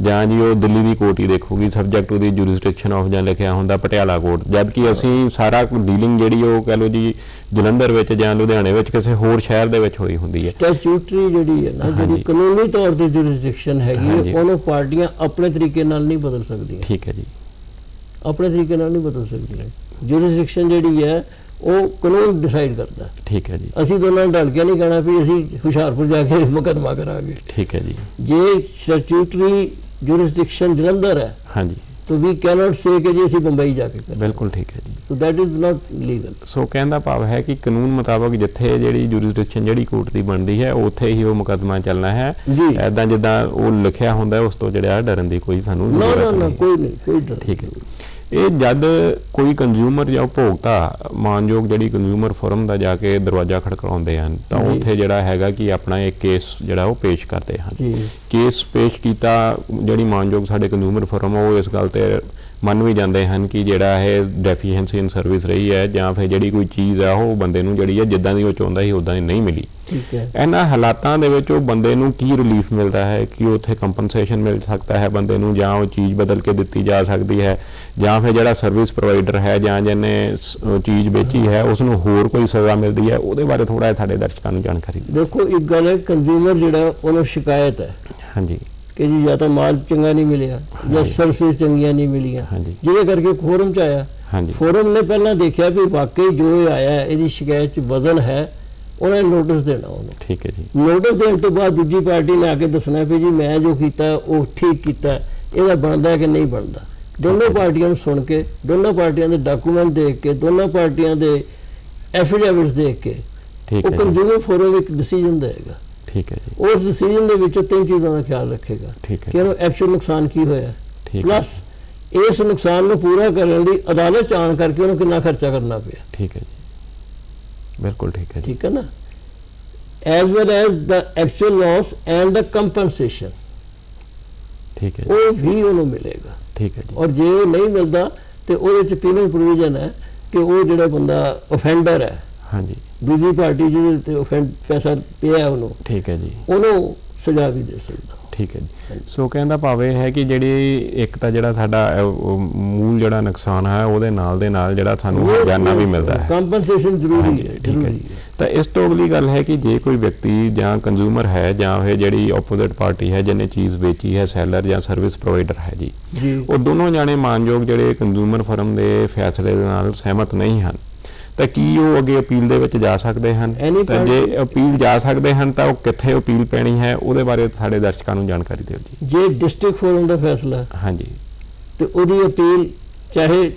ਜਾਂ ਜੀ ਉਹ ਦਿੱਲੀ ਦੀ ਕੋਰਟ ਹੀ ਦੇਖੂਗੀ ਸਬਜੈਕਟ ਉਹਦੀ ਜੁਰਿਸਡਿਕਸ਼ਨ ਆਫ ਜਾਂ ਲਿਖਿਆ ਹੁੰਦਾ ਪਟਿਆਲਾ ਕੋਰਟ ਜਦ ਕਿ ਅਸੀਂ ਸਾਰਾ ਡੀਲਿੰਗ ਜਿਹੜੀ ਉਹ ਕਹ ਲਓ ਜੀ ਜਲੰਧਰ ਵਿੱਚ ਜਾਂ ਲੁਧਿਆਣੇ ਵਿੱਚ ਕਿਸੇ ਹੋਰ ਸ਼ਹਿਰ ਦੇ ਵਿੱਚ ਹੋਈ ਹੁੰਦੀ ਹੈ।
ਸਟੈਚੂਟਰੀ ਜਿਹੜੀ ਹੈ ਨਾ ਜਿਹੜੀ। ਕਾਨੂੰਨੀ ਤੌਰ ਤੇ ਜੁਰਿਸਡਿਕਸ਼ਨ ਹੈਗੀ ਉਹਨੂੰ ਪਾਰਟੀਆਂ ਆਪਣੇ ਤਰੀਕੇ ਨਾਲ ਨਹੀਂ ਬਦਲ ਸਕਦੀਆਂ।
ਠੀਕ ਹੈ ਜੀ।
ਆਪਣੇ ਤਰੀਕੇ ਨਾਲ ਨਹੀਂ ਬਦਲ ਸਕਦੀਆਂ। ਜੁਰਿਸਡਿਕਸ਼ਨ ਜਿਹੜੀ ਹੈ ਉਹ ਕਾਨੂੰਨ ਡਿਸਾਈਡ ਕਰਦਾ।
ਠੀਕ ਹੈ ਜੀ।
ਅਸੀਂ ਦੋਨਾਂ ਨੇ ਢਲ ਕੇ ਨਹੀਂ ਕਹਿਣਾ ਵੀ ਅਸੀਂ ਹੁਸ਼ਿਆਰਪੁਰ ਜਾ ਕੇ ਮੁਕੱਦਮਾ ਕਰਾਂਗੇ।
ਠੀਕ ਹੈ ਜੀ।
ਜੇ ਸਟੈਚੂਟਰੀ ਜੁਰਿਸਡਿਕਸ਼ਨ ਜਲੰਧਰ ਹੈ
ਹਾਂਜੀ।
ਤਾਂ ਵੀ ਕੈਨੋਟ ਸੇ ਕਿ ਜੀ ਅਸੀਂ ਬੰਬਈ ਜਾ ਕੇ ਕਰਾਂਗੇ।
ਬਿਲਕੁਲ ਠੀਕ ਹੈ ਜੀ।
So that is not legal
so ਕਹਿਣ ਦਾ ਭਾਵ ਹੈ ਕਿ ਕਾਨੂੰਨ ਮੁਤਾਬਕ ਜਿੱਥੇ ਜਿਹੜੀ ਜੁਰਿਸਡਿਕਸ਼ਨ ਜਿਹੜੀ ਕੋਰਟ ਦੀ ਬਣਦੀ ਹੈ ਉੱਥੇ ਹੀ ਉਹ ਮੁਕੱਦਮਾ ਚੱਲਣਾ ਹੈ। ਐਦਾਂ ਜਿੱਦਾਂ ਉਹ ਲਿਖਿਆ ਹੁੰਦਾ ਉਸ ਤੋਂ ਜਿਹੜਾ ਡਰਨ ਦੀ ਕੋਈ ਸਾਨੂੰ
ਨਾ ਨਾ ਨਾ
ਨਹੀਂ
ਕੋਈ ਨਹੀਂ ਕੋਈ ਡਰ
ਠੀਕ ਹੈ। ਇਹ ਜਦ ਕੋਈ ਕੰਜ਼ਿਊਮਰ ਜਾਂ ਉਪਭੋਗਤਾ ਮਾਨਯੋਗ ਜਿਹੜੀ ਕੰਜ਼ਿਊਮਰ ਫੋਰਮ ਦਾ ਜਾ ਕੇ ਦਰਵਾਜ਼ਾ ਖੜਕਾਉਂਦੇ ਹਨ ਤਾਂ। ਉੱਥੇ ਜਿਹੜਾ ਹੈਗਾ ਕਿ ਆਪਣਾ ਇੱਕ ਕੇਸ ਜਿਹੜਾ ਉਹ ਪੇਸ਼ ਕਰਦੇ ਹਨ ਕੇਸ ਪੇਸ਼ ਕੀਤਾ ਜਿਹੜੀ ਮਾਨਯੋਗ ਸਾਡੇ ਕੰਜ਼ਿਊਮਰ ਫੋਰਮ ਉਹ ਇਸ ਗੱਲ ਤੇ ਮੰਨ ਵੀ ਜਾਂਦੇ ਹਨ ਕਿ ਜਿਹੜਾ ਇਹ ਡੈਫੀਸ਼ੀਐਂਸੀ ਇਨ ਸਰਵਿਸ ਰਹੀ ਹੈ ਜਾਂ ਫਿਰ ਜਿਹੜੀ ਕੋਈ ਚੀਜ਼ ਆ ਉਹ ਬੰਦੇ ਨੂੰ ਜਿਹੜੀ ਹੈ ਜਿੱਦਾਂ ਦੀ ਉਹ ਚਾਹੁੰਦਾ ਸੀ ਉਦਾਂ ਦੀ ਨਹੀਂ ਮਿਲੀ।
ਠੀਕ ਹੈ।
ਇਹਨਾਂ ਹਾਲਾਤਾਂ ਦੇ ਵਿੱਚ ਉਹ ਬੰਦੇ ਨੂੰ ਕੀ ਰਿਲੀਫ ਮਿਲਦਾ ਹੈ? ਕਿ ਉੱਥੇ ਕੰਪਨਸੇਸ਼ਨ ਮਿਲ ਸਕਦਾ ਹੈ ਬੰਦੇ ਨੂੰ ਜਾਂ ਉਹ ਚੀਜ਼ ਬਦਲ ਕੇ ਦਿੱਤੀ ਜਾ ਸਕਦੀ ਹੈ? ਜਾਂ ਫਿਰ ਜਿਹੜਾ ਸਰਵਿਸ ਪ੍ਰੋਵਾਈਡਰ ਹੈ ਜਾਂ ਜਿਹਨੇ ਚੀਜ਼ ਵੇਚੀ ਹੈ ਉਸ ਨੂੰ ਹੋਰ ਕੋਈ ਸਜ਼ਾ ਮਿਲਦੀ ਹੈ? ਉਹਦੇ ਬਾਰੇ ਥੋੜਾ ਸਾਡੇ ਦਰਸ਼ਕਾਂ ਨੂੰ ਜਾਣਕਾਰੀ
ਦੇਖੋ ਇੱਕ ਗੱਲ ਹੈ ਕੰਜ਼ਿਊਮਰ ਜਿਹੜਾ ਉਹਨੂੰ ਸ਼ਿਕਾਇਤ ਹੈ।
ਹਾਂਜੀ।
ਕਿ ਜੀ ਜਾਂ ਤਾਂ ਮਾਲ ਚੰਗਾ ਨਹੀਂ ਮਿਲਿਆ ਜਾਂ। ਸਰਵਿਸ ਚੰਗੀਆਂ ਨਹੀਂ ਮਿਲੀਆਂ। ਜਿਹਦੇ ਕਰਕੇ ਫੋਰਮ ਚ ਆਇਆ। ਫੋਰਮ ਨੇ ਪਹਿਲਾਂ ਦੇਖਿਆ ਵੀ ਵਾਕਈ ਜੋ ਇਹ ਆਇਆ ਇਹਦੀ ਸ਼ਿਕਾਇਤ ਚ ਵਜ਼ਨ ਹੈ ਉਹਨਾਂ ਨੋਟਿਸ ਦੇਣਾ ਉਹਨੂੰ।
ਠੀਕ ਹੈ ਜੀ।
ਨੋਟਿਸ ਦੇਣ ਤੋਂ ਬਾਅਦ ਦੂਜੀ ਪਾਰਟੀ ਨੇ ਆ ਕੇ ਦੱਸਣਾ ਵੀ ਜੀ ਮੈਂ ਜੋ ਕੀਤਾ ਉਹ ਠੀਕ ਕੀਤਾ ਇਹਦਾ ਬਣਦਾ ਕਿ ਨਹੀਂ ਬਣਦਾ। ਦੋਨੋਂ ਪਾਰਟੀਆਂ ਨੂੰ ਸੁਣ ਕੇ ਦੋਨੋਂ ਪਾਰਟੀਆਂ ਦੇ ਡਾਕੂਮੈਂਟ ਦੇਖ ਕੇ ਦੋਨੋਂ ਪਾਰਟੀਆਂ ਦੇ ਐਫੀਡੇਵਿਟਸ ਦੇਖ ਕੇ
ਠੀਕ
ਉਹ ਕੰਜ਼ਿਊਮਰ ਫੋਰਮ ਇੱਕ ਡਿਸੀਜਨ ਦੇਗਾ
ਠੀਕ ਹੈ ਜੀ।
ਉਸ ਡਿਸੀਜਨ ਦੇ ਵਿੱਚੋਂ ਤਿੰਨ ਚੀਜ਼ਾਂ ਦਾ ਖਿਆਲ ਰੱਖੇਗਾ
ਠੀਕ ਹੈ
ਕਿ ਇਹਨੂੰ ਐਕਚੁਅਲ ਨੁਕਸਾਨ ਕੀ ਹੋਇਆ।
ਠੀਕ ਹੈ
ਪਲੱਸ ਇਸ ਨੁਕਸਾਨ ਨੂੰ ਪੂਰਾ ਕਰਨ ਲਈ ਅਦਾਲਤ ਚ ਆਉਣ ਕਰਕੇ ਉਹਨੂੰ ਕਿੰਨਾ ਖਰਚਾ ਕਰਨਾ ਪਿਆ।
ਠੀਕ ਹੈ ਜੀ। ਬਿਲਕੁਲ ਠੀਕ ਹੈ ਜੀ।
ਠੀਕ ਹੈ ਨਾ? As well as the actual loss and the compensation
ਠੀਕ ਹੈ
ਉਹ ਵੀ ਉਹਨੂੰ ਮਿਲੇਗਾ।
ਠੀਕ ਹੈ ਜੀ।
ਔਰ ਜੇ ਉਹ ਨਹੀਂ ਮਿਲਦਾ ਤੇ ਉਹਦੇ ਚ ਪੀਨਲ ਪ੍ਰੋਵੀਜ਼ਨ ਹੈ ਕਿ ਉਹ ਜਿਹੜਾ ਬੰਦਾ ਅਫੈਂਡਰ ਹੈ
ਹਾਂਜੀ।
ਦੂਜੀ ਪਾਰਟੀ ਜਿਹਦੇ ਤੇ offend- ਪੈਸਾ ਪਿਆ ਉਹਨੂੰ
ਠੀਕ ਹੈ ਜੀ।
ਉਹਨੂੰ ਸਜ਼ਾ ਵੀ ਦੇ ਸਕਦਾ।
ਠੀਕ ਹੈ ਜੀ। ਸੋ ਕਹਿੰਦਾ ਭਾਵੇਂ ਹੈ ਕਿ ਜਿਹੜੀ ਇੱਕ ਤਾਂ ਜਿਹੜਾ ਸਾਡਾ ਮੂਲ ਜਿਹੜਾ ਨੁਕਸਾਨ ਹੈ ਉਹਦੇ ਨਾਲ ਦੇ ਨਾਲ ਜਿਹੜਾ ਸਾਨੂੰ ਹਰਜਾਨਾ ਵੀ ਮਿਲਦਾ ਹੈ।
ਕੰਪਨਸੇਸ਼ਨ ਜ਼ਰੂਰੀ ਹੈ
ਠੀਕ ਹੈ ਤਾਂ ਇਸ ਤੋਂ ਅਗਲੀ ਗੱਲ ਹੈ ਕਿ ਜੇ ਕੋਈ ਵਿਅਕਤੀ ਜਾਂ ਕੰਜ਼ਿਊਮਰ ਹੈ ਜਾਂ ਇਹ ਜਿਹੜੀ ਆਪੋਜ਼ਿਟ ਪਾਰਟੀ ਹੈ ਜਿਹਨੇ ਚੀਜ਼ ਵੇਚੀ ਹੈ ਸੈਲਰ ਜਾਂ ਸਰਵਿਸ ਪ੍ਰੋਵਾਈਡਰ ਹੈ ਜੀ ਉਹ ਦੋਨੋਂ ਜਾਣੇ ਮਾਨਯੋਗ ਜਿਹੜੇ ਕੰਜ਼ਿਊਮਰ ਫਰਮ ਦੇ ਫੈਸਲੇ ਦੇ ਨਾਲ ਸਹਿਮਤ ਨਹੀਂ ਹਨ। ਤਾਂ ਕੀ ਉਹ ਅੱਗੇ ਅਪੀਲ ਦੇ ਵਿੱਚ ਜਾ ਸਕਦੇ ਹਨ? ਤਾਂ ਜੇ ਅਪੀਲ ਜਾ ਸਕਦੇ ਹਨ ਤਾਂ ਉਹ ਕਿੱਥੇ ਅਪੀਲ ਪੈਣੀ ਹੈ? ਉਹਦੇ ਬਾਰੇ ਸਾਡੇ ਦਰਸ਼ਕਾਂ ਨੂੰ ਜਾਣਕਾਰੀ ਦਿਓ ਜੀ।
ਜੇ ਡਿਸਟ੍ਰਿਕਟ ਫੋਰਮ ਦਾ ਫੈਸਲਾ
ਹਾਂਜੀ।
ਤੇ ਉਹਦੀ ਅਪੀਲ ਚਾਹੇ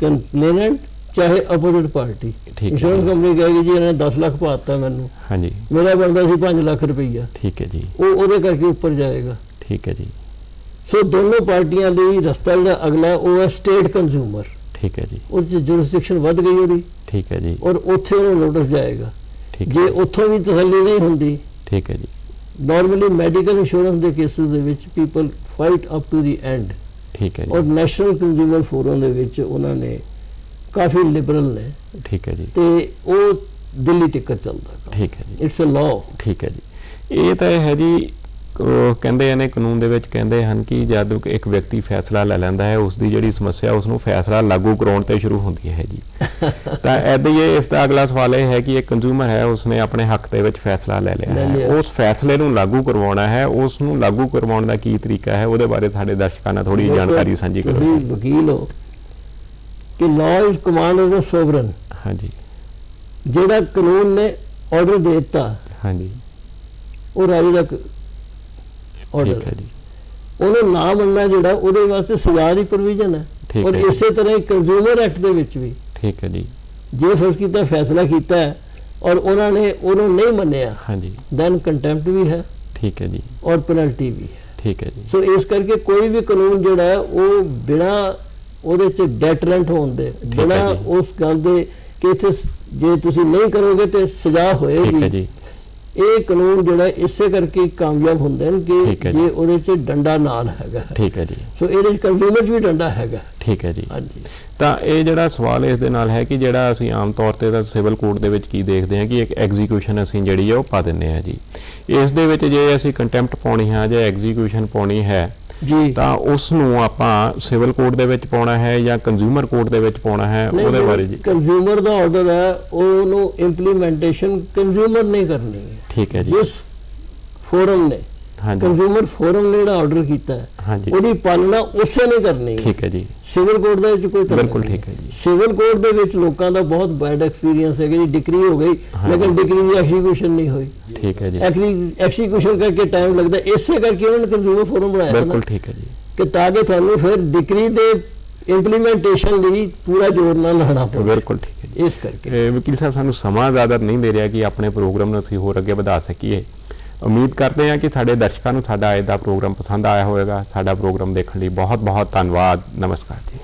ਕੰਪਲੇਨੈਂਟ ਚਾਹੇ ਅਪੋਜ਼ਿਟ ਪਾਰਟੀ ਇੰਸ਼ੋਰੈਂਸ। ਕੰਪਨੀ ਕਹੇਗੀ ਜੀ ਇਹਨੇ 10 ਲੱਖ ਪਾਤਾ ਮੈਨੂੰ।
ਹਾਂਜੀ।
ਮੇਰਾ ਬਣਦਾ ਸੀ 5 ਲੱਖ ਰੁਪਈਆ।
ਠੀਕ ਹੈ ਜੀ।
ਉਹ ਉਹਦੇ ਕਰਕੇ ਉੱਪਰ ਜਾਏਗਾ।
ਠੀਕ ਹੈ ਜੀ।
ਸੋ ਦੋਨੋਂ ਪਾਰਟੀਆਂ ਲਈ ਰਸਤਾ ਜਿਹੜਾ ਅਗਲਾ ਉਹ ਹੈ ਸਟੇਟ ਕੰਜ਼ਿਊਮਰ
ਠੀਕ ਹੈ ਜੀ।
ਉਸ ਚ ਜੁਰਿਸਡਿਕਸ਼ਨ ਵੱਧ ਗਈ ਉਹਦੀ।
ਠੀਕ ਹੈ ਜੀ।
ਔਰ ਉੱਥੇ ਉਹਨੂੰ ਨੋਟਿਸ ਜਾਏਗਾ।
ਠੀਕ
ਜੇ ਉੱਥੋਂ ਵੀ ਤਸੱਲੀ ਨਹੀਂ ਹੁੰਦੀ
ਠੀਕ ਹੈ ਜੀ।
ਨਾਰਮਲੀ ਮੈਡੀਕਲ ਇੰਸ਼ੋਰੈਂਸ ਦੇ ਕੇਸਿਸ ਦੇ ਵਿੱਚ people fight up to the end
ਠੀਕ ਹੈ
ਔਰ
ਜੀ
ਨੈਸ਼ਨਲ ਕੰਜ਼ਿਊਮਰ ਫੋਰਮ ਦੇ ਵਿੱਚ ਉਹਨਾਂ ਨੇ ਕਾਫੀ ਲਿਬਰਲ ਨੇ।
ਠੀਕ ਹੈ ਜੀ।
ਤੇ ਉਹ ਦਿੱਲੀ ਤੱਕ ਚੱਲਦਾ
ਠੀਕ ਹੈ ਜੀ।
ਇਟਸ ਅ ਲਾਅ
ਠੀਕ ਹੈ ਜੀ। ਇਹ ਤਾਂ ਹੈ ਜੀ ਕਹਿੰਦੇ ਨੇ ਕਾਨੂੰਨ ਦੇ ਵਿੱਚ ਕਹਿੰਦੇ ਹਨ ਕਿ ਜਦ ਇੱਕ ਵਿਅਕਤੀ ਫੈਸਲਾ ਲੈ ਲੈਂਦਾ ਹੈ ਉਸ ਦੀ ਜਿਹੜੀ ਸਮੱਸਿਆ ਉਸ ਨੂੰ ਫੈਸਲਾ ਲਾਗੂ ਕਰਾਉਣ ਤੇ ਸ਼ੁਰੂ ਹੁੰਦੀ ਹੈ ਜੀ। ਤਾਂ ਐਦਾਂ ਹੀ ਇਸ ਦਾ ਅਗਲਾ ਸਵਾਲ ਇਹ ਹੈ ਕਿ ਇੱਕ ਕੰਜ਼ਿਊਮਰ ਹੈ ਉਸਨੇ ਆਪਣੇ ਹੱਕ ਦੇ ਵਿੱਚ ਫੈਸਲਾ ਲੈ ਲਿਆ ਹੈ। ਉਸ ਫੈਸਲੇ ਨੂੰ ਲਾਗੂ ਕਰਵਾਉਣਾ ਹੈ ਉਸ ਨੂੰ ਲਾਗੂ ਕਰਵਾਉਣ ਦਾ ਕੀ ਤਰੀਕਾ ਹੈ ਉਹਦੇ ਬਾਰੇ ਸਾਡੇ ਦਰਸ਼ਕਾਂ ਨਾਲ ਥੋੜੀ ਜਾਣਕਾਰੀ ਸਾਂਝੀ
ਤੁਸੀਂ
ਕਰੋ
ਵਕੀਲ ਹੋ ਕਿ law is command of the sovereign
ਹਾਂਜੀ।
ਜਿਹੜਾ ਕਾਨੂੰਨ ਨੇ ਆਰਡਰ ਦੇ ਦਿੱਤਾ
ਹਾਂਜੀ।
ਉਹ ਰਾਜੇ ਦਾ ਆਰਡਰ ਉਹਨੂੰ ਨਾ ਮੰਨਣਾ ਜਿਹੜਾ ਉਹਦੇ ਵਾਸਤੇ ਸਜ਼ਾ ਦੀ ਪ੍ਰੋਵੀਜ਼ਨ ਹੈ। ਔਰ। ਇਸੇ ਤਰ੍ਹਾਂ ਹੀ ਕੰਜ਼ਿਊਮਰ ਐਕਟ ਦੇ ਵਿੱਚ ਵੀ।
ਠੀਕ ਹੈ ਜੀ।
ਜੇ ਫਰਜ਼ ਕੀਤਾ ਫੈਸਲਾ ਕੀਤਾ ਔਰ ਉਹਨਾਂ ਨੇ ਉਹਨੂੰ ਨਹੀਂ ਮੰਨਿਆ
ਹਾਂਜੀ।
ਦੈਨ ਕੰਟੈਂਪਟ ਵੀ ਹੈ
ਠੀਕ ਹੈ ਜੀ।
ਔਰ ਪੈਨਲਟੀ ਵੀ ਹੈ।
ਠੀਕ ਹੈ ਜੀ।
ਸੋ ਇਸ ਕਰਕੇ ਕੋਈ ਵੀ ਕਾਨੂੰਨ ਜਿਹੜਾ ਹੈ ਉਹ ਬਿਨਾ ਉਹਦੇ ਚ ਡੈਟਰੈਂਟ ਹੋਣ ਦੇ ਬਿਨਾ। ਉਸ ਗੱਲ ਦੇ ਕਿ ਇੱਥੇ ਜੇ ਤੁਸੀਂ ਨਹੀਂ ਕਰੋਗੇ ਤੇ ਸਜ਼ਾ
ਠੀਕ ਹੈ
ਹੋਏਗੀ
ਜੀ।
ਇਹ ਕਾਨੂੰਨ ਜਿਹੜਾ ਇਸੇ ਕਰਕੇ ਕਾਮਯਾਬ ਹੁੰਦੇ ਨੇ ਕਿ
ਜੀ।
ਉਹਦੇ ਚ ਡੰਡਾ ਨਾਲ ਹੈਗਾ।
ਠੀਕ ਹੈ ਜੀ।
ਸੋ ਇਹਦੇ ਚ ਕੰਜ਼ਿਊਮਰ 'ਚ ਵੀ ਡੰਡਾ ਹੈਗਾ।
ਠੀਕ ਹੈ ਜੀ।
ਹਾਂਜੀ।
ਤਾਂ ਇਹ ਜਿਹੜਾ ਸਵਾਲ ਇਸ ਦੇ ਨਾਲ ਹੈ ਕਿ ਜਿਹੜਾ ਅਸੀਂ ਆਮ ਤੌਰ ਤੇ ਤਾਂ ਸਿਵਲ ਕੋਡ ਦੇ ਵਿੱਚ ਕੀ ਦੇਖਦੇ ਹਾਂ ਕਿ ਇੱਕ ਐਗਜ਼ੀਕਿਊਸ਼ਨ ਅਸੀਂ ਜਿਹੜੀ ਹੈ ਉਹ ਪਾ ਦਿੰਦੇ ਹਾਂ ਜੀ। ਇਸ ਦੇ ਵਿੱਚ ਜੇ ਅਸੀਂ ਕੰਟੈਂਪਟ ਪਾਉਣੀ ਹੈ ਜਾਂ ਐਗਜ਼ੀਕਿਊਸ਼ਨ ਪਾਉਣੀ ਹੈ
ਜੀ।
ਤਾਂ ਉਸ ਨੂੰ ਆਪਾਂ ਸਿਵਲ ਕੋਡ ਦੇ ਵਿੱਚ ਪਾਉਣਾ ਹੈ ਜਾਂ ਕੰਜ਼ਿਊਮਰ ਕੋਡ ਦੇ ਵਿੱਚ ਪਾਉਣਾ ਹੈ ਉਹਦੇ ਬਾਰੇ ਜੀ।
ਕੰਜ਼ਿਊਮਰ ਦਾ ਆਰਡਰ ਹੈ ਉਹਨੂੰ ਇੰਪਲੀਮੈਂਟੇਸ਼ਨ ਕੰਜ਼ਿਊਮਰ ਨੇ ਕਰਨੀ ਹੈ।
ਠੀਕ ਹੈ ਜੀ।
ਜਿਸ ਫੋਰਮ ਨੇ ਕੰਜ਼ਿਊਮਰ ਫੋਰਮ ਨੇ ਜਿਹੜਾ ਆਰਡਰ ਕੀਤਾ ਹੈ ਉਹਦੀ ਪਾਲਣਾ ਉਸੇ ਨੇ ਕਰਨੀ ਹੈ।
ਠੀਕ ਹੈ ਜੀ।
ਸਿਵਲ ਕੋਡ ਦੇ ਵਿੱਚ ਕੋਈ ਤਰ੍ਹਾਂ
ਬਿਲਕੁਲ ਠੀਕ ਹੈ ਜੀ।
ਸਿਵਲ ਕੋਡ ਦੇ ਵਿੱਚ ਲੋਕਾਂ ਦਾ ਬਹੁਤ ਬੈਡ ਐਕਸਪੀਰੀਅੰਸ ਹੈ ਕਿ ਡਿਗਰੀ ਹੋ ਗਈ। ਲੇਕਿਨ ਡਿਗਰੀ ਦੀ ਐਕਸੀਕਿਊਸ਼ਨ ਨਹੀਂ ਹੋਈ।
ਠੀਕ ਹੈ ਜੀ।
ਐਕਸੀਕਿਊਸ਼ਨ ਕਰਕੇ ਟਾਈਮ ਲੱਗਦਾ ਇਸੇ ਕਰਕੇ ਉਹਨਾਂ ਨੇ ਕੰਜ਼ਿਊਮਰ ਫੋਰਮ ਬਣਾਇਆ
ਬਿਲਕੁਲ ਠੀਕ ਹੈ ਜੀ।
ਕਿ ਤਾਂ ਕਿ ਤੁਹਾਨੂੰ ਫਿਰ ਡਿਗਰੀ ਦੇ ਇੰਪਲੀਮੈਂਟੇਸ਼ਨ ਲਈ ਪੂਰਾ ਜ਼ੋਰ ਨਾਲ ਲਾਣਾ ਪਵੇ।
ਬਿਲਕੁਲ ਠੀਕ ਹੈ ਜੀ।
ਇਸ ਕਰਕੇ।
ਵਕੀਲ ਸਾਹਿਬ ਸਾਨੂੰ ਸਮਾਂ ਜ਼ਿਆਦਾ ਨਹੀਂ ਦੇ ਰਿਹਾ ਕਿ ਆਪਣੇ ਪ੍ਰੋਗਰਾਮ ਨੂੰ ਅਸੀਂ ਹੋਰ ਅੱਗੇ ਵਧਾ ਸਕੀਏ। ਉਮੀਦ ਕਰਦੇ ਹਾਂ ਕਿ ਸਾਡੇ ਦਰਸ਼ਕਾਂ ਨੂੰ ਸਾਡਾ ਅੱਜ ਦਾ ਪ੍ਰੋਗਰਾਮ ਪਸੰਦ ਆਇਆ ਹੋਵੇਗਾ। ਸਾਡਾ ਪ੍ਰੋਗਰਾਮ ਦੇਖਣ ਲਈ ਬਹੁਤ ਬਹੁਤ ਧੰਨਵਾਦ। ਨਮਸਕਾਰ ਜੀ।